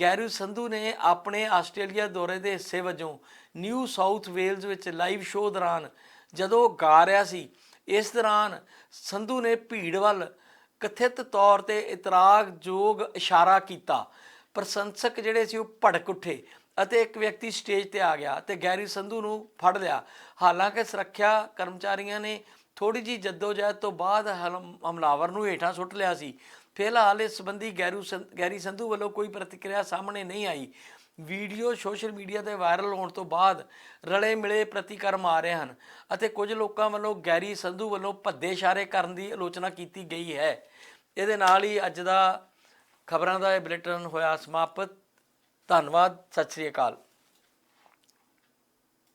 ਗੈਰੂ ਸੰਧੂ ਨੇ ਆਪਣੇ ਆਸਟ੍ਰੇਲੀਆ ਦੌਰੇ ਦੇ ਹਿੱਸੇ ਵਜੋਂ ਨਿਊ ਸਾਊਥ ਵੇਲਜ਼ ਵਿੱਚ ਲਾਈਵ ਸ਼ੋਅ ਦੌਰਾਨ ਜਦੋਂ ਗਾ ਰਿਹਾ ਸੀ, ਇਸ ਦੌਰਾਨ ਸੰਧੂ ਨੇ ਭੀੜ ਵੱਲ ਕਥਿਤ ਤੌਰ ਤੇ ਇਤਰਾਜ਼ਯੋਗ ਇਸ਼ਾਰਾ ਕੀਤਾ। ਪ੍ਰਸ਼ੰਸਕ ਜਿਹੜੇ ਸੀ ਉਹ ਭੜਕ ਉੱਠੇ ਅਤੇ ਇੱਕ ਵਿਅਕਤੀ ਸਟੇਜ ਤੇ ਆ ਗਿਆ ਤੇ ਗੈਰੀ ਸੰਧੂ ਨੂੰ ਫੜ ਲਿਆ। ਹਾਲਾਂਕਿ ਸੁਰੱਖਿਆ ਕਰਮਚਾਰੀਆਂ ਨੇ ਥੋੜੀ ਜੀ ਜਦੋਜਹਿਦ ਤੋਂ ਬਾਅਦ ਹਲਮ- ਹਮਲਾਵਰ ਨੂੰ ਹੇਠਾਂ ਸੁੱਟ ਲਿਆ ਸੀ। ਫਿਲਹਾਲ ਇਸ ਸੰਬੰਧੀ ਗੈਰੂ ਸੰ- ਗੈਰੀ ਸੰਧੂ ਵੱਲੋਂ ਕੋਈ ਪ੍ਰਤੀਕਿਰਿਆ ਸਾਹਮਣੇ ਨਹੀਂ ਆਈ। ਵੀਡੀਓ ਸੋਸ਼ਲ ਮੀਡੀਆ ਤੇ ਵਾਇਰਲ ਹੋਣ ਤੋਂ ਬਾਅਦ ਰਲੇ ਮਿਲੇ ਪ੍ਰਤੀਕਰਮ ਆ ਰਹੇ ਹਨ ਅਤੇ ਕੁਝ ਲੋਕਾਂ ਵੱਲੋਂ ਗੈਰੀ ਸੰਧੂ ਵੱਲੋਂ ਭੱਦੇ ਇਸ਼ਾਰੇ ਕਰਨ ਦੀ ਆਲੋਚਨਾ ਕੀਤੀ ਗਈ ਹੈ। ਇਹਦੇ ਨਾਲ ਹੀ ਅੱਜ ਦਾ ਖਬਰਾਂ ਦਾ ਇਹ ਬੁਲੇਟਿਨ ਹੋਇਆ ਸਮਾਪਤ। ਧੰਨਵਾਦ, ਸਤਿ ਸ੍ਰੀ ਅਕਾਲ।